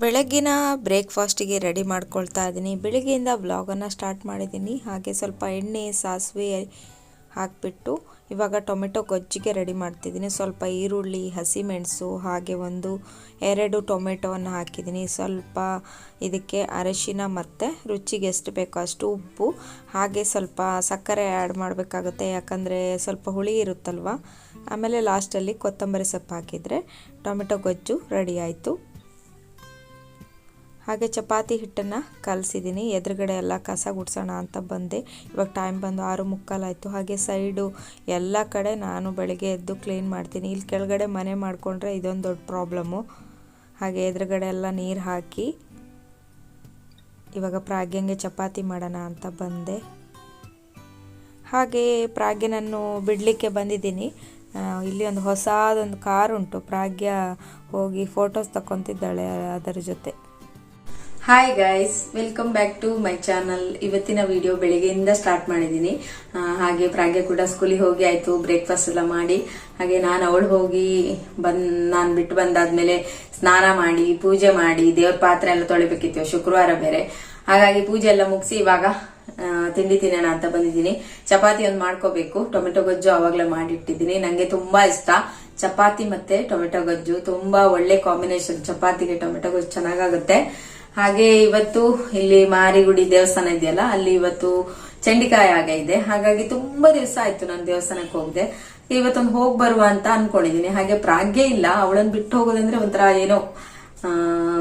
ಬೆಳಗ್ಗಿನ ಬ್ರೇಕ್ಫಾಸ್ಟಿಗೆ ರೆಡಿ ಮಾಡ್ಕೊಳ್ತಾ ಇದ್ದೀನಿ. ಬೆಳಗ್ಗೆಯಿಂದ ವ್ಲಾಗನ್ನು ಸ್ಟಾರ್ಟ್ ಮಾಡಿದ್ದೀನಿ. ಹಾಗೆ ಸ್ವಲ್ಪ ಎಣ್ಣೆ, ಸಾಸಿವೆ ಹಾಕಿಬಿಟ್ಟು ಇವಾಗ ಟೊಮೆಟೊ ಗೊಜ್ಜಿಗೆ ರೆಡಿ ಮಾಡ್ತಿದ್ದೀನಿ. ಸ್ವಲ್ಪ ಈರುಳ್ಳಿ, ಹಸಿಮೆಣಸು, ಹಾಗೆ ಒಂದು ಎರಡು ಟೊಮೆಟೊವನ್ನು ಹಾಕಿದ್ದೀನಿ. ಸ್ವಲ್ಪ ಇದಕ್ಕೆ ಅರಶಿನ ಮತ್ತು ರುಚಿಗೆ ಎಷ್ಟು ಬೇಕೋ ಅಷ್ಟು ಉಪ್ಪು, ಹಾಗೆ ಸ್ವಲ್ಪ ಸಕ್ಕರೆ ಆ್ಯಡ್ ಮಾಡಬೇಕಾಗುತ್ತೆ. ಯಾಕಂದರೆ ಸ್ವಲ್ಪ ಹುಳಿ ಇರುತ್ತಲ್ವ? ಆಮೇಲೆ ಲಾಸ್ಟಲ್ಲಿ ಕೊತ್ತಂಬರಿ ಸೊಪ್ಪು ಹಾಕಿದರೆ ಟೊಮೆಟೊ ಗೊಜ್ಜು ರೆಡಿ ಆಯಿತು. ಹಾಗೆ ಚಪಾತಿ ಹಿಟ್ಟನ್ನು ಕಲಸಿದ್ದೀನಿ ಎದುರುಗಡೆ ಎಲ್ಲ ಕಸ ಗುಡಿಸೋಣ ಅಂತ ಬಂದೆ. ಇವಾಗ ಟೈಮ್ ಬಂದು ಆರು ಮುಕ್ಕಾಲಾಯಿತು ಹಾಗೆ ಸೈಡು ಎಲ್ಲ ಕಡೆ ನಾನು ಬೆಳಗ್ಗೆ ಎದ್ದು ಕ್ಲೀನ್ ಮಾಡ್ತೀನಿ. ಇಲ್ಲಿ ಕೆಳಗಡೆ ಮನೆ ಮಾಡಿಕೊಂಡ್ರೆ ಇದೊಂದು ದೊಡ್ಡ ಪ್ರಾಬ್ಲಮ್ಮು ಹಾಗೆ ಎದುರುಗಡೆ ಎಲ್ಲ ನೀರು ಹಾಕಿ ಇವಾಗ ಪ್ರಾಗ್ಯಂಗೆ ಚಪಾತಿ ಮಾಡೋಣ ಅಂತ ಬಂದೆ. ಹಾಗೆ ಪ್ರಾಗ್ಯನನ್ನು ಬಿಡಲಿಕ್ಕೆ ಬಂದಿದ್ದೀನಿ. ಇಲ್ಲಿ ಒಂದು ಹೊಸದೊಂದು ಕಾರ್ ಉಂಟು. ಪ್ರಾಗ್ಯ ಹೋಗಿ ಫೋಟೋಸ್ ತಗೊತಿದ್ದಾಳೆ ಅದರ ಜೊತೆ. Hi guys welcome back to my channel ಇವತ್ತಿನ ವಿಡಿಯೋ ಬೆಳಿಗ್ಗೆಯಿಂದ ಸ್ಟಾರ್ಟ್ ಮಾಡಿದ್ದೀನಿ. ಹಾಗೆ ಪ್ರಾಗ್ಯ ಕೂಡ ಸ್ಕೂಲಿಗೆ ಹೋಗಿ ಆಯಿತು ಬ್ರೇಕ್ಫಾಸ್ಟ್ ಎಲ್ಲ ಮಾಡಿ. ಹಾಗೆ ನಾನು ಅವಳು ಹೋಗಿ ಬಂದ್, ನಾನು ಬಿಟ್ಟು ಬಂದಾದ್ಮೇಲೆ ಸ್ನಾನ ಮಾಡಿ, ಪೂಜೆ ಮಾಡಿ, ದೇವ್ರ ಪಾತ್ರೆ ಎಲ್ಲ ತೊಳಿಬೇಕಿತ್ತು, ಶುಕ್ರವಾರ ಬೇರೆ. ಹಾಗಾಗಿ ಪೂಜೆ ಎಲ್ಲ ಮುಗಿಸಿ ಇವಾಗ ತಿಂಡಿ ತಿನ್ನೋಣ ಅಂತ ಬಂದಿದ್ದೀನಿ. ಚಪಾತಿ ಒಂದು ಮಾಡ್ಕೋಬೇಕು. ಟೊಮೆಟೊ ಗೊಜ್ಜು ಅವಾಗಲೇ ಮಾಡಿಟ್ಟಿದ್ದೀನಿ. ನನಗೆ ತುಂಬಾ ಇಷ್ಟ. ಚಪಾತಿ ಮತ್ತೆ ಟೊಮೆಟೊ ಗೊಜ್ಜು, ತುಂಬಾ ಒಳ್ಳೆ ಕಾಂಬಿನೇಷನ್ ಚಪಾತಿಗೆ ಟೊಮೆಟೊ ಗೊಜ್ಜು ಚೆನ್ನಾಗಾಗುತ್ತೆ. ಹಾಗೆ ಇವತ್ತು ಇಲ್ಲಿ ಮಾರಿಗುಡಿ ದೇವಸ್ಥಾನ ಇದೆಯಲ್ಲ, ಅಲ್ಲಿ ಇವತ್ತು ಚಂಡಿಕಾಯ ಆಗ ಇದೆ. ಹಾಗಾಗಿ ತುಂಬಾ ದಿವಸ ಆಯ್ತು ನಾನು ದೇವಸ್ಥಾನಕ್ಕೆ ಹೋಗದೆ. ಇವತ್ತೊಂದು ಹೋಗ್ ಬರುವ ಅಂತ ಅನ್ಕೊಂಡಿದೀನಿ. ಹಾಗೆ ಪ್ರಾಗ್ಯ ಇಲ್ಲ. ಅವಳನ್ನ ಬಿಟ್ಟು ಹೋಗೋದಂದ್ರೆ ಒಂಥರ ಏನೋ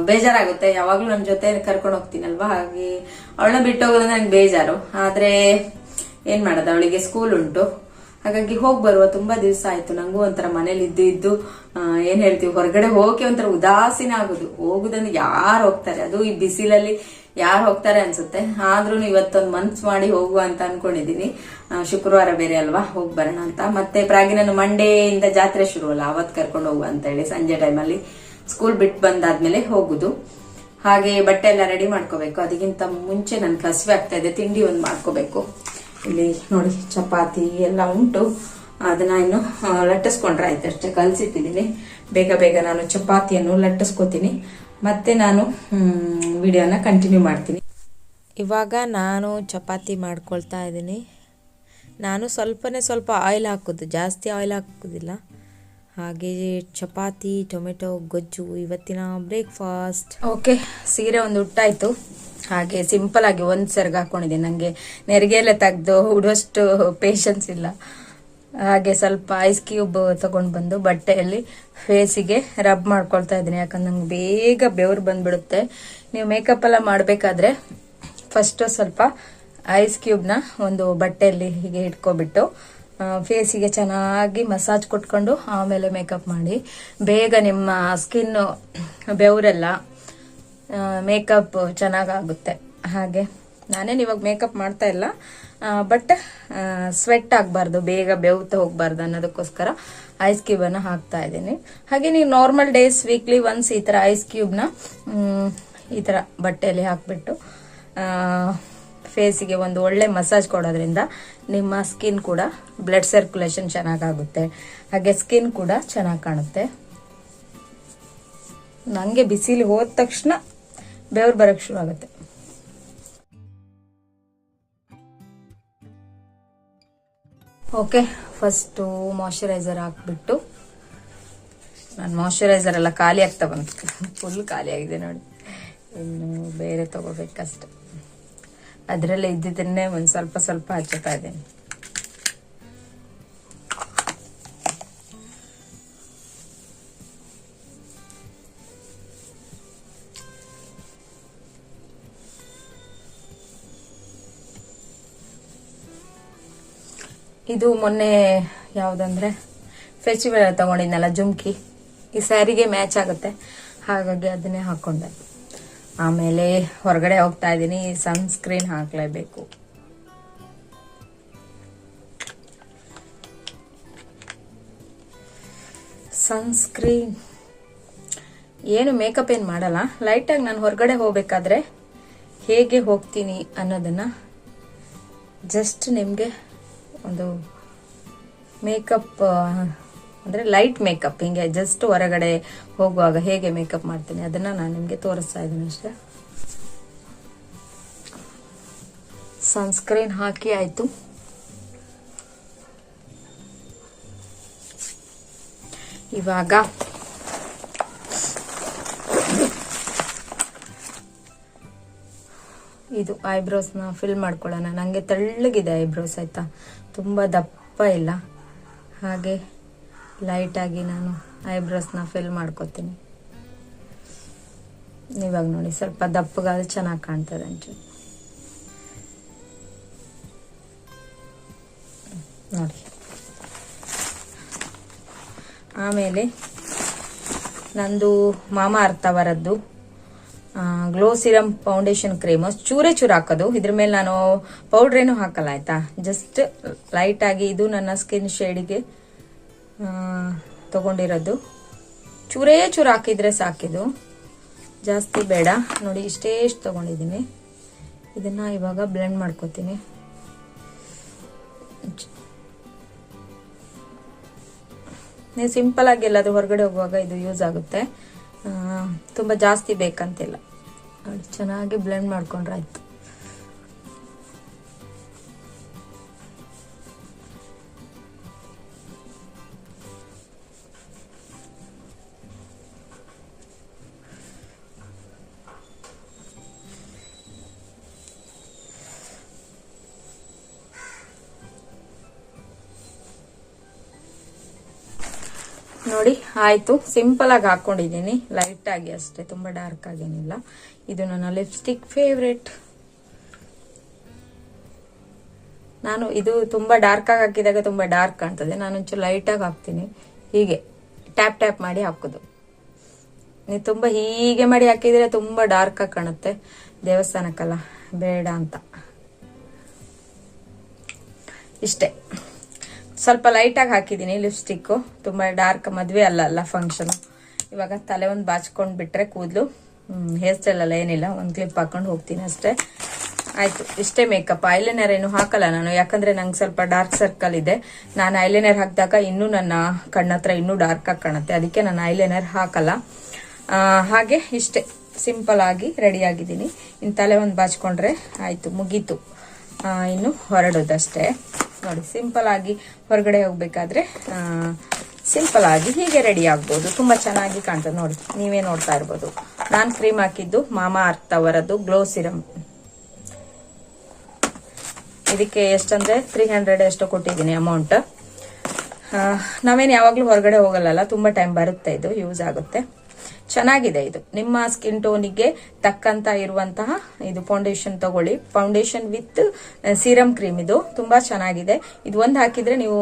ಬೇಜಾರಾಗುತ್ತೆ. ಯಾವಾಗ್ಲೂ ನನ್ನ ಜೊತೆ ಕರ್ಕೊಂಡು ಹೋಗ್ತೀನಲ್ವಾ? ಹಾಗೆ ಅವಳನ್ನ ಬಿಟ್ಟು ಹೋಗೋದಂದ್ರೆ ನಂಗೆ ಬೇಜಾರು. ಆದ್ರೆ ಏನ್ ಮಾಡೋದು? ಅವಳಿಗೆ ಸ್ಕೂಲ್ ಉಂಟು. ಹಾಗಾಗಿ ಹೋಗಿ ಬರುವ ತುಂಬಾ ದಿವಸ ಆಯ್ತು. ನಂಗೂ ಒಂಥರ ಮನೇಲಿ ಇದ್ದು ಇದ್ದು ಏನ್ ಹೇಳ್ತೀವಿ, ಹೊರಗಡೆ ಹೋಗಿ ಒಂಥರ ಉದಾಸೀನ ಆಗುದು. ಹೋಗುದಂದ್ರೆ ಯಾರು ಹೋಗ್ತಾರೆ? ಅದು ಈ ಬಿಸಿಲಲ್ಲಿ ಯಾರು ಹೋಗ್ತಾರೆ ಅನ್ಸುತ್ತೆ. ಆದ್ರೂ ಇವತ್ತೊಂದು ಮನ್ಸ್ ಮಾಡಿ ಹೋಗುವ ಅಂತ ಅನ್ಕೊಂಡಿದೀನಿ ಶುಕ್ರವಾರ ಬೇರೆ ಅಲ್ವಾ? ಹೋಗ್ ಬರೋಣ ಅಂತ. ಮತ್ತೆ ಪ್ರಾಗಿನ ಮಂಡೆಯಿಂದ ಜಾತ್ರೆ ಶುರು ಅಲ್ಲ ಅವತ್ ಕರ್ಕೊಂಡು ಹೋಗುವ ಅಂತ ಹೇಳಿ ಸಂಜೆ ಟೈಮಲ್ಲಿ ಸ್ಕೂಲ್ ಬಿಟ್ಟು ಬಂದಾದ್ಮೇಲೆ ಹೋಗುದು. ಹಾಗೆ ಬಟ್ಟೆ ಎಲ್ಲ ರೆಡಿ ಮಾಡ್ಕೋಬೇಕು. ಅದಕ್ಕಿಂತ ಮುಂಚೆ ನನ್ ಕಸಿವೆ ಆಗ್ತಾ ಇದೆ, ತಿಂಡಿ ಒಂದು ಮಾಡ್ಕೋಬೇಕು. ಇಲ್ಲಿ ನೋಡಿ, ಚಪಾತಿ ಎಲ್ಲ ಉಂಟು. ಅದನ್ನ ಇನ್ನು ಲಟ್ಟಿಸ್ಕೊಂಡ್ರೆ ಆಯ್ತು ಅಷ್ಟೇ. ಕಲ್ಸಿಟ್ಟಿದ್ದೀನಿ ಬೇಗ ಬೇಗ ನಾನು ಚಪಾತಿಯನ್ನು ಲಟ್ಟಿಸ್ಕೋತೀನಿ. ಮತ್ತೆ ನಾನು ವಿಡಿಯೋನ ಕಂಟಿನ್ಯೂ ಮಾಡ್ತೀನಿ. ಇವಾಗ ನಾನು ಚಪಾತಿ ಮಾಡ್ಕೊಳ್ತಾ ಇದ್ದೀನಿ. ನಾನು ಸ್ವಲ್ಪನೇ ಸ್ವಲ್ಪ ಆಯಿಲ್ ಹಾಕೋದು. ಜಾಸ್ತಿ ಆಯಿಲ್ ಹಾಕೋದಿಲ್ಲ. ಹಾಗೆ ಚಪಾತಿ, ಟೊಮೆಟೊ, ಗೊಜ್ಜು, ಇವತ್ತಿನ ಬ್ರೇಕ್ಫಾಸ್ಟ್ ಓಕೆ ಸೀರೆ ಒಂದು ಉಟ್ಟಾಯ್ತು ಹಾಗೆ ಸಿಂಪಲ್ ಆಗಿ ಒಂದ್ ಸೆರ್ಗ್ ಹಾಕೊಂಡಿದ್ದೀನಿ. ನಂಗೆ ನೆರಿಗೆ ಎಲ್ಲ ತೆಗ್ದು ಉಡುವಷ್ಟು ಪೇಷನ್ಸ್ ಇಲ್ಲ. ಹಾಗೆ ಸ್ವಲ್ಪ ಐಸ್ ಕ್ಯೂಬ್ ತಗೊಂಡ್ ಬಂದು ಬಟ್ಟೆಯಲ್ಲಿ ಫೇಸಿಗೆ ರಬ್ ಮಾಡ್ಕೊಳ್ತಾ ಇದ್ದೀನಿ. ಯಾಕಂದ್ರೆ ನಂಗೆ ಬೇಗ ಬೆವರು ಬಂದ್ಬಿಡುತ್ತೆ. ನೀವು ಮೇಕಪ್ ಎಲ್ಲ ಮಾಡಬೇಕಾದ್ರೆ ಫಸ್ಟ್ ಸ್ವಲ್ಪ ಐಸ್ ಕ್ಯೂಬ್ನ ಒಂದು ಬಟ್ಟೆಯಲ್ಲಿ ಹೀಗೆ ಇಟ್ಕೊಬಿಟ್ಟು ಫೇಸಿಗೆ ಚೆನ್ನಾಗಿ ಮಸಾಜ್ ಕೊಟ್ಕೊಂಡು ಆಮೇಲೆ ಮೇಕಪ್ ಮಾಡಿ. ಬೇಗ ನಿಮ್ಮ ಸ್ಕಿನ್ ಬೆವರೆಲ್ಲ ಮೇಕಪ್ ಚೆನ್ನಾಗಾಗುತ್ತೆ. ಹಾಗೆ, ನಾನೇನು ಇವಾಗ ಮೇಕಪ್ ಮಾಡ್ತಾ ಇಲ್ಲ. ಬಟ್ ಸ್ವೆಟ್ ಆಗಬಾರ್ದು, ಬೇಗ ಬೆವ್ತ ಹೋಗ್ಬಾರ್ದು ಅನ್ನೋದಕ್ಕೋಸ್ಕರ ಐಸ್ ಕ್ಯೂಬನ್ನು ಹಾಕ್ತಾ ಇದ್ದೀನಿ. ಹಾಗೆ ನೀವು ನಾರ್ಮಲ್ ಡೇಸ್ ವೀಕ್ಲಿ ಒನ್ಸ್ ಈ ಥರ ಐಸ್ ಕ್ಯೂಬ್ನ ಈ ಥರ ಬಟ್ಟೆಯಲ್ಲಿ ಹಾಕ್ಬಿಟ್ಟು ಫೇಸಿಗೆ ಒಂದು ಒಳ್ಳೆ ಮಸಾಜ್ ಕೊಡೋದ್ರಿಂದ ನಿಮ್ಮ ಸ್ಕಿನ್ ಕೂಡ ಬ್ಲಡ್ ಸರ್ಕ್ಯುಲೇಷನ್ ಚೆನ್ನಾಗಾಗುತ್ತೆ. ಹಾಗೆ ಸ್ಕಿನ್ ಕೂಡ ಚೆನ್ನಾಗಿ ಕಾಣುತ್ತೆ. ನನಗೆ ಬಿಸಿಲಿ ಹೋದ ತಕ್ಷಣ ಬೆವರು ಬರಕ್ಕೆ ಶುರು ಆಗುತ್ತೆ. ಓಕೆ ಫಸ್ಟು ಮಾಯಶ್ಚರೈಸರ್ ಹಾಕ್ಬಿಟ್ಟು. ನಾನು ಮಾಯಶ್ಚರೈಸರ್ ಎಲ್ಲ ಖಾಲಿ ಆಗ್ತಾ ಬಂತು. ಫುಲ್ ಖಾಲಿ ಆಗಿದೆ ನೋಡಿ. ಇನ್ನು ಬೇರೆ ತಗೋಬೇಕಷ್ಟೆ. ಅದರಲ್ಲೇ ಇದ್ದಿದ್ದನ್ನೇ ಒಂದು ಸ್ವಲ್ಪ ಸ್ವಲ್ಪ ಹಚ್ಚುತ್ತಾ ಇದ್ದೀನಿ. ಇದು ಮೊನ್ನೆ ಯಾವುದಂದ್ರೆ ಫೆಸ್ಟಿವಲ್ ತಗೊಂಡಿದ್ನಲ್ಲ ಜುಮ್ಕಿ. ಈ ಸ್ಯಾರಿಗೆ ಮ್ಯಾಚ್ ಆಗುತ್ತೆ. ಹಾಗಾಗಿ ಅದನ್ನೇ ಹಾಕೊಂಡೆ. ಆಮೇಲೆ ಹೊರಗಡೆ ಹೋಗ್ತಾ ಇದ್ದೀನಿ. ಸನ್ಸ್ಕ್ರೀನ್ ಹಾಕ್ಲೇಬೇಕು. ಸನ್ಸ್ಕ್ರೀನ್ ಏನು ಮೇಕಪ್ ಏನು ಮಾಡಲ್ಲ. ಲೈಟಾಗಿ ನಾನು ಹೊರಗಡೆ ಹೋಗ್ಬೇಕಾದ್ರೆ ಹೇಗೆ ಹೋಗ್ತೀನಿ ಅನ್ನೋದನ್ನ ಜಸ್ಟ್ ನಿಮಗೆ ಒಂದು ಮೇಕಪ್ ಅಂದರೆ ಲೈಟ್ ಮೇಕಪ್. ಹಿಂಗೆ ಜಸ್ಟ್ ಹೊರಗಡೆ ಹೋಗುವಾಗ ಹೇಗೆ ಮೇಕಪ್ ಮಾಡ್ತೀನಿ ಅದನ್ನು ನಾನು ನಿಮಗೆ ತೋರಿಸ್ತಾ ಇದ್ದೀನಿ ಅಷ್ಟೇ. ಸನ್ಸ್ಕ್ರೀನ್ ಹಾಕಿ ಆಯಿತು. ಇವಾಗ ಇದು ಐಬ್ರೋಸ್ನ ಫಿಲ್ ಮಾಡ್ಕೊಳ್ಳೋಣ. ನನಗೆ ತೆಳ್ಳಗಿದೆ ಐಬ್ರೋಸ್ ಆಯಿತಾ? ತುಂಬ ದಪ್ಪ ಇಲ್ಲ. ಹಾಗೆ ಲೈಟಾಗಿ ನಾನು ಐಬ್ರೋಸ್ನ ಫಿಲ್ ಮಾಡ್ಕೊತೀನಿ. ಇವಾಗ ನೋಡಿ, ಸ್ವಲ್ಪ ದಪ್ಪಗಾದ ಚೆನ್ನಾಗಿ ಕಾಣ್ತದೆ ಒಂಚೂರು ನೋಡಿ. ಆಮೇಲೆ ನಂದು ಮಾಮ ಅರ್ಥ ಅವರದ್ದು ಗ್ಲೋ ಸಿರಮ್ ಫೌಂಡೇಶನ್ ಕ್ರೀಮು ಚೂರೇ ಚೂರು ಹಾಕೋದು. ಇದ್ರ ಮೇಲೆ ನಾನು ಪೌಡ್ರ್ ಏನು ಹಾಕಲ್ಲ, ಆಯ್ತಾ? ಜಸ್ಟ್ ಆಗಿ ಇದು ನನ್ನ ಸ್ಕಿನ್ ಶೇಡಿಗೆ ತಗೊಂಡಿರೋದು. ಚೂರೇ ಚೂರು ಹಾಕಿದ್ರೆ ಸಾಕಿದು ಜಾಸ್ತಿ ಬೇಡ. ನೋಡಿ, ಇಷ್ಟೇ ತಗೊಂಡಿದ್ದೀನಿ. ಇದನ್ನ ಇವಾಗ ಬ್ಲೆಂಡ್ ಮಾಡ್ಕೋತೀನಿ. ನೀವು ಸಿಂಪಲ್ ಆಗಿ ಎಲ್ಲಾದ್ರೂ ಹೊರಗಡೆ ಹೋಗುವಾಗ ಇದು ಯೂಸ್ ಆಗುತ್ತೆ. ತುಂಬ ಜಾಸ್ತಿ ಬೇಕಂತಿಲ್ಲ. ಚೆನ್ನಾಗಿ ಬ್ಲೆಂಡ್ ಮಾಡ್ಕೊಂಡ್ರೆ ನೋಡಿ, ಆಯ್ತು. ಸಿಂಪಲ್ ಆಗಿ ಹಾಕೊಂಡಿದ್ದೀನಿ. ಲೈಟ್ ಆಗಿ ಅಷ್ಟೇ, ತುಂಬಾ ಡಾರ್ಕ್ ಆಗೇನಿಲ್ಲ. ಇದು ನನ್ನ ಲಿಪ್ಸ್ಟಿಕ್ ಫೇವ್ರೆಟ್ ನಾನು ಇದು ತುಂಬಾ ಡಾರ್ಕ್ ಆಗಿ ಹಾಕಿದಾಗ ತುಂಬಾ ಡಾರ್ಕ್ ಕಾಣ್ತದೆ. ನಾನು ಒಂಚೂರು ಲೈಟ್ ಆಗಿ ಹಾಕ್ತೀನಿ. ಹೀಗೆ ಟ್ಯಾಪ್ ಟ್ಯಾಪ್ ಮಾಡಿ ಹಾಕೋದು. ನೀವು ತುಂಬಾ ಹೀಗೆ ಮಾಡಿ ಹಾಕಿದ್ರೆ ತುಂಬಾ ಡಾರ್ಕ್ ಆಗಿ ಕಾಣುತ್ತೆ. ದೇವಸ್ಥಾನಕ್ಕಲ್ಲ, ಬೇಡ ಅಂತ. ಇಷ್ಟೇ. ಸ್ವಲ್ಪ ಲೈಟಾಗಿ ಹಾಕಿದ್ದೀನಿ ಲಿಪ್ಸ್ಟಿಕ್ಕು ತುಂಬ ಡಾರ್ಕ್ ಮದುವೆ ಅಲ್ಲ ಅಲ್ಲ ಫಂಕ್ಷನ್ ಇವಾಗ ತಲೆ ಒಂದು ಬಾಚ್ಕೊಂಡು ಬಿಟ್ರೆ ಕೂದಲು. ಹೇರ್ ಸ್ಟೈಲ್ ಅಲ್ಲ, ಏನಿಲ್ಲ. ಒಂದು ಕ್ಲಿಪ್ ಹಾಕೊಂಡು ಹೋಗ್ತೀನಿ ಅಷ್ಟೇ. ಆಯ್ತು, ಇಷ್ಟೇ ಮೇಕಪ್ ಐಲೈನರ್ ಏನು ಹಾಕಲ್ಲ ನಾನು. ಯಾಕಂದ್ರೆ ನಂಗೆ ಸ್ವಲ್ಪ ಡಾರ್ಕ್ ಸರ್ಕಲ್ ಇದೆ. ನಾನು ಐಲೈನರ್ ಹಾಕಿದಾಗ ಇನ್ನೂ ನನ್ನ ಕಣ್ಣತ್ರ ಇನ್ನೂ ಡಾರ್ಕ್ ಆಗಿ ಕಾಣುತ್ತೆ. ಅದಕ್ಕೆ ನಾನು ಐಲೈನರ್ ಹಾಕಲ್ಲ. ಹಾಗೆ ಇಷ್ಟೇ. ಸಿಂಪಲ್ ಆಗಿ ರೆಡಿ ಆಗಿದ್ದೀನಿ. ಇನ್ನು ತಲೆ ಒಂದು ಬಾಚ್ಕೊಂಡ್ರೆ ಆಯ್ತು, ಮುಗೀತು. ಇನ್ನು ಹೊರಡೋದಷ್ಟೇ. ನೋಡಿ ಸಿಂಪಲ್ ಆಗಿ ಹೊರಗಡೆ ಹೋಗ್ಬೇಕಾದ್ರೆ ಸಿಂಪಲ್ ಆಗಿ ಹೀಗೆ ರೆಡಿ ಆಗ್ಬೋದು. ತುಂಬಾ ಚೆನ್ನಾಗಿ ಕಾಣ್ತದೆ. ನೋಡಿ, ನೀವೇ ನೋಡ್ತಾ ಇರ್ಬೋದು. ನಾನು ಕ್ರೀಮ್ ಹಾಕಿದ್ದು ಮಾಮಾ ಅರ್ಥ ಅವರದ್ದು ಗ್ಲೋ ಸಿರಮ್ ಇದಕ್ಕೆ ಎಷ್ಟಂದ್ರೆ ತ್ರೀ ಹಂಡ್ರೆಡ್ ಎಷ್ಟು ಕೊಟ್ಟಿದ್ದೀನಿ ಅಮೌಂಟ್ ನಾವೇನು ಯಾವಾಗಲೂ ಹೊರಗಡೆ ಹೋಗಲ್ಲ ತುಂಬಾ ಟೈಮ್ ಬರುತ್ತೆ ಇದು ಯೂಸ್ ಆಗುತ್ತೆ. ಚೆನ್ನಾಗಿದೆ ಇದು. ನಿಮ್ಮ ಸ್ಕಿನ್ ಟೋನಿಗೆ ತಕ್ಕಂತ ಇರುವಂತಹ ಇದು ಫೌಂಡೇಶನ್ ತಗೊಳ್ಳಿ. ಫೌಂಡೇಶನ್ ವಿತ್ ಸೀರಮ್ ಕ್ರೀಮ್ ಇದು ತುಂಬಾ ಚೆನ್ನಾಗಿದೆ. ಇದು ಒಂದು ಹಾಕಿದ್ರೆ ನೀವು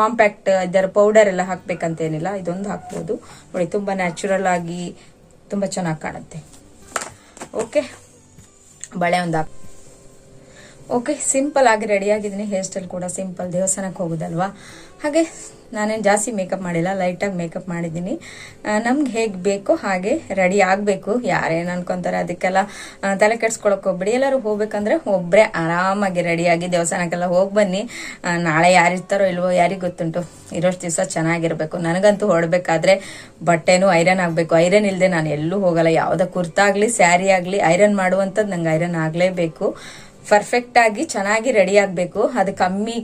ಕಾಂಪ್ಯಾಕ್ಟ್ ಇದರ ಪೌಡರ್ ಎಲ್ಲ ಹಾಕ್ಬೇಕಂತೇನಿಲ್ಲ. ಇದೊಂದು ಹಾಕ್ಬೋದು. ನೋಡಿ, ತುಂಬಾ ನ್ಯಾಚುರಲ್ ಆಗಿ ತುಂಬಾ ಚೆನ್ನಾಗಿ ಕಾಣುತ್ತೆ. ಓಕೆ ಬಳೆ ಒಂದು ಹಾಕ್ ಓಕೆ ಸಿಂಪಲ್ ಆಗಿ ರೆಡಿ ಆಗಿದ್ದೀನಿ. ಹೇರ್ ಸ್ಟೈಲ್ ಕೂಡ ಸಿಂಪಲ್ ದೇವಸ್ಥಾನಕ್ಕೆ ಹೋಗೋದಲ್ವಾ? ಹಾಗೆ ನಾನೇನು ಜಾಸ್ತಿ ಮೇಕಪ್ ಮಾಡಿಲ್ಲ ಲೈಟಾಗಿ ಮೇಕಪ್ ಮಾಡಿದ್ದೀನಿ. ನಮ್ಗೆ ಹೇಗೆ ಬೇಕೋ ಹಾಗೆ ರೆಡಿ ಆಗಬೇಕು. ಯಾರೇನು ಅನ್ಕೊಂತಾರೆ ಅದಕ್ಕೆಲ್ಲ ತಲೆ ಕೆಡ್ಸ್ಕೊಳಕ್ಕೆ ಹೋಗ್ಬಿಡಿ. ಎಲ್ಲರೂ ಹೋಗ್ಬೇಕಂದ್ರೆ ಒಬ್ಬರೇ ಆರಾಮಾಗಿ ರೆಡಿಯಾಗಿ ದೇವಸ್ಥಾನಕ್ಕೆಲ್ಲ ಹೋಗಿ ಬನ್ನಿ. ನಾಳೆ ಯಾರಿರ್ತಾರೋ ಇಲ್ವೋ ಯಾರಿಗೆ ಗೊತ್ತುಂಟು, ಇರೋಷ್ಟು ದಿವಸ ಚೆನ್ನಾಗಿರಬೇಕು. ನನಗಂತೂ ಹೊಡಬೇಕಾದ್ರೆ ಬಟ್ಟೆನೂ ಐರನ್ ಆಗಬೇಕು. ಐರನ್ ಇಲ್ಲದೆ ನಾನು ಎಲ್ಲೂ ಹೋಗಲ್ಲ. ಯಾವುದೇ ಕುರ್ತಾಗಲಿ, ಸ್ಯಾರಿ ಆಗಲಿ ಐರನ್ ಮಾಡುವಂಥದ್ದು ನಂಗೆ ಐರನ್ ಆಗಲೇಬೇಕು. ಪರ್ಫೆಕ್ಟಾಗಿ ಚೆನ್ನಾಗಿ ರೆಡಿ ಆಗಬೇಕು. ಅದು ಕಮ್ಮಿ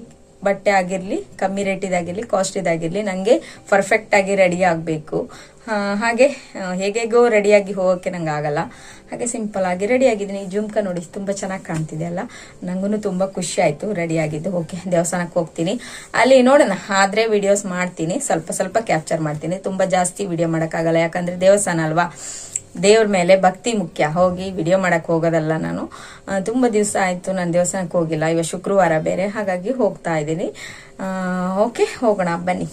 ಬಟ್ಟೆ ಆಗಿರಲಿ, ಕಮ್ಮಿ ರೇಟಿದಾಗಿರಲಿ ಕಾಸ್ಟಿದಾಗಿರಲಿ ನನಗೆ ಪರ್ಫೆಕ್ಟ್ ಆಗಿ ರೆಡಿ ಆಗಬೇಕು. ಹಾಗೆ ಹೇಗೆಗೋ ರೆಡಿಯಾಗಿ ಹೋಗೋಕ್ಕೆ ನಂಗೆ ಆಗಲ್ಲ. ಹಾಗೆ ಸಿಂಪಲ್ ಆಗಿ ರೆಡಿ ಆಗಿದ್ದೀನಿ. ಜುಮ್ಕ ನೋಡಿ, ತುಂಬ ಚೆನ್ನಾಗಿ ಕಾಣ್ತಿದೆ ಅಲ್ಲ? ನನಗೂ ತುಂಬ ಖುಷಿ ಆಯಿತು ರೆಡಿ ಆಗಿದ್ದು. ಓಕೆ, ದೇವಸ್ಥಾನಕ್ಕೆ ಹೋಗ್ತೀನಿ. ಅಲ್ಲಿ ನೋಡೋಣ, ಆದರೆ ವಿಡಿಯೋಸ್ ಮಾಡ್ತೀನಿ. ಸ್ವಲ್ಪ ಸ್ವಲ್ಪ ಕ್ಯಾಪ್ಚರ್ ಮಾಡ್ತೀನಿ. ತುಂಬ ಜಾಸ್ತಿ ವಿಡಿಯೋ ಮಾಡೋಕ್ಕಾಗಲ್ಲ. ಯಾಕಂದರೆ ದೇವಸ್ಥಾನ ಅಲ್ವಾ? ದೇವ್ರ ಮೇಲೆ ಭಕ್ತಿ ಮುಖ್ಯ. ಹೋಗಿ ವಿಡಿಯೋ ಮಾಡಕ್ ಹೋಗೋದಲ್ಲ ನಾನು. ತುಂಬಾ ದಿವಸ ಆಯ್ತು. ನಾನು ದೇವಸ್ಥಾನಕ್ಕೆ ಹೋಗಿಲ್ಲ. ಇವತ್ತು ಶುಕ್ರವಾರ ಬೇರೆ. ಹಾಗಾಗಿ ಹೋಗ್ತಾ ಇದ್ದೀನಿ. ಓಕೆ ಹೋಗೋಣ. ಬನ್ನಿ.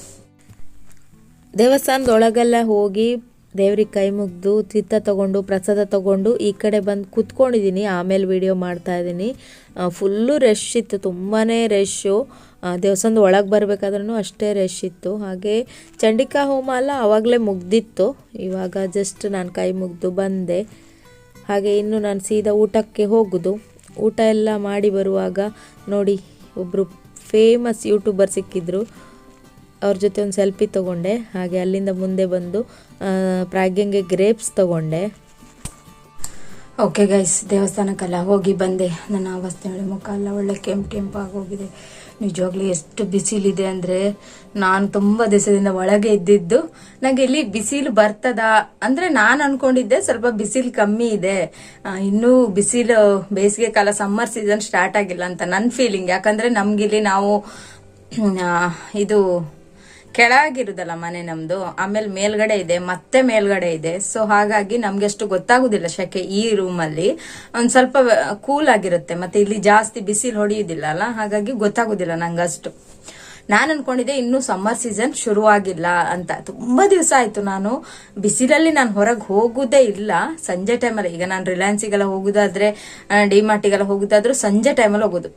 ದೇವಸ್ಥಾನದೊಳಗೆಲ್ಲ ಹೋಗಿ ದೇವ್ರಿಗೆ ಕೈ ಮುಗ್ದು, ತೀರ್ಥ ತಗೊಂಡು, ಪ್ರಸಾದ ತಗೊಂಡು ಈ ಕಡೆ ಬಂದು ಕುತ್ಕೊಂಡಿದ್ದೀನಿ. ಆಮೇಲೆ ವಿಡಿಯೋ ಮಾಡ್ತಾ ಇದ್ದೀನಿ. ಫುಲ್ಲು ರಶ್ ಇತ್ತು. ತುಂಬಾ ರಶ್ಶು ದೇವಸ್ಥಾನದ ಒಳಗೆ ಬರಬೇಕಾದ್ರೂ ಅಷ್ಟೇ ರಶ್ ಇತ್ತು. ಹಾಗೆ ಚಂಡಿಕಾ ಹೋಮ ಎಲ್ಲ ಆವಾಗಲೇ ಮುಗ್ದಿತ್ತು. ಇವಾಗ ಜಸ್ಟ್ ನಾನು ಕೈ ಮುಗಿದು ಬಂದೆ. ಹಾಗೆ ಇನ್ನು ನಾನು ಸೀದಾ ಊಟಕ್ಕೆ ಹೋಗೋದು. ಊಟ ಎಲ್ಲ ಮಾಡಿ ಬರುವಾಗ ನೋಡಿ ಒಬ್ಬರು ಫೇಮಸ್ ಯೂಟ್ಯೂಬರ್ ಸಿಕ್ಕಿದ್ರು. ಅವ್ರ ಜೊತೆ ಒಂದು ಸೆಲ್ಫಿ ತೊಗೊಂಡೆ. ಹಾಗೆ ಅಲ್ಲಿಂದ ಮುಂದೆ ಬಂದು ಪ್ರಾಗ್ಯಂಗೆ ಗ್ರೇಪ್ಸ್ ತೊಗೊಂಡೆ. ಓಕೆ ಗೈಸ್ ದೇವಸ್ಥಾನಕ್ಕೆಲ್ಲ ಹೋಗಿ ಬಂದೆ. ನನ್ನ ಅವಸ್ಥೆ ಮುಖ ಎಲ್ಲ ಒಳ್ಳೆ ಕೆಂಪು ಕೆಂಪಾಗಿ ಹೋಗಿದೆ. ನಿಜವಾಗ್ಲೂ ಎಷ್ಟು ಬಿಸಿಲಿದೆ ಅಂದರೆ ನಾನು ತುಂಬ ದಿವಸದಿಂದ ಒಳಗೆ ಇದ್ದಿದ್ದು. ನನಗೆ ಇಲ್ಲಿ ಬಿಸಿಲು ಬರ್ತದ ಅಂದರೆ ನಾನು ಅನ್ಕೊಂಡಿದ್ದೆ ಸ್ವಲ್ಪ ಬಿಸಿಲು ಕಮ್ಮಿ ಇದೆ. ಇನ್ನೂ ಬಿಸಿಲು ಬೇಸಿಗೆ ಕಾಲ ಸಮ್ಮರ್ ಸೀಸನ್ ಸ್ಟಾರ್ಟ್ ಆಗಿಲ್ಲ ಅಂತ ನನ್ನ ಫೀಲಿಂಗ್ ಯಾಕಂದರೆ ನಮಗಿಲ್ಲಿ ನಾವು ಇದು ಕೆಳಗಿರುದಲ್ಲ ಮನೆ ನಮ್ದು, ಆಮೇಲೆ ಮೇಲ್ಗಡೆ ಇದೆ, ಮತ್ತೆ ಮೇಲ್ಗಡೆ ಇದೆ. ಸೊ ಹಾಗಾಗಿ ನಮ್ಗೆ ಅಷ್ಟು ಗೊತ್ತಾಗುದಿಲ್ಲ ಶೆಕೆ ಈ ಅಲ್ಲಿ. ಒಂದ್ ಸ್ವಲ್ಪ ಕೂಲ್ ಆಗಿರುತ್ತೆ, ಮತ್ತೆ ಇಲ್ಲಿ ಜಾಸ್ತಿ ಬಿಸಿಲು ಹೊಡೆಯುದಿಲ್ಲ ಅಲ್ಲ? ಹಾಗಾಗಿ ಗೊತ್ತಾಗುದಿಲ್ಲ ನಂಗಷ್ಟು. ನಾನು ಅನ್ಕೊಂಡಿದ್ದೆ ಇನ್ನೂ ಸಮ್ಮರ್ ಸೀಸನ್ ಶುರುವಾಗಿಲ್ಲ ಅಂತ. ತುಂಬಾ ದಿವಸ ಆಯ್ತು ನಾನು. ಬಿಸಿಲಲ್ಲಿ ನಾನು ಹೊರಗೆ ಹೋಗುದೇ ಇಲ್ಲ. ಸಂಜೆ ಟೈಮಲ್ಲಿ ಈಗ ನಾನು ರಿಲಯನ್ಸಿಗೆಲ್ಲ ಹೋಗುದಾದ್ರೆ ಡಿಮಾರ್ಟಿಗೆಲ್ಲ ಹೋಗುದಾದ್ರೂ ಸಂಜೆ ಟೈಮಲ್ಲಿ ಹೋಗುದು.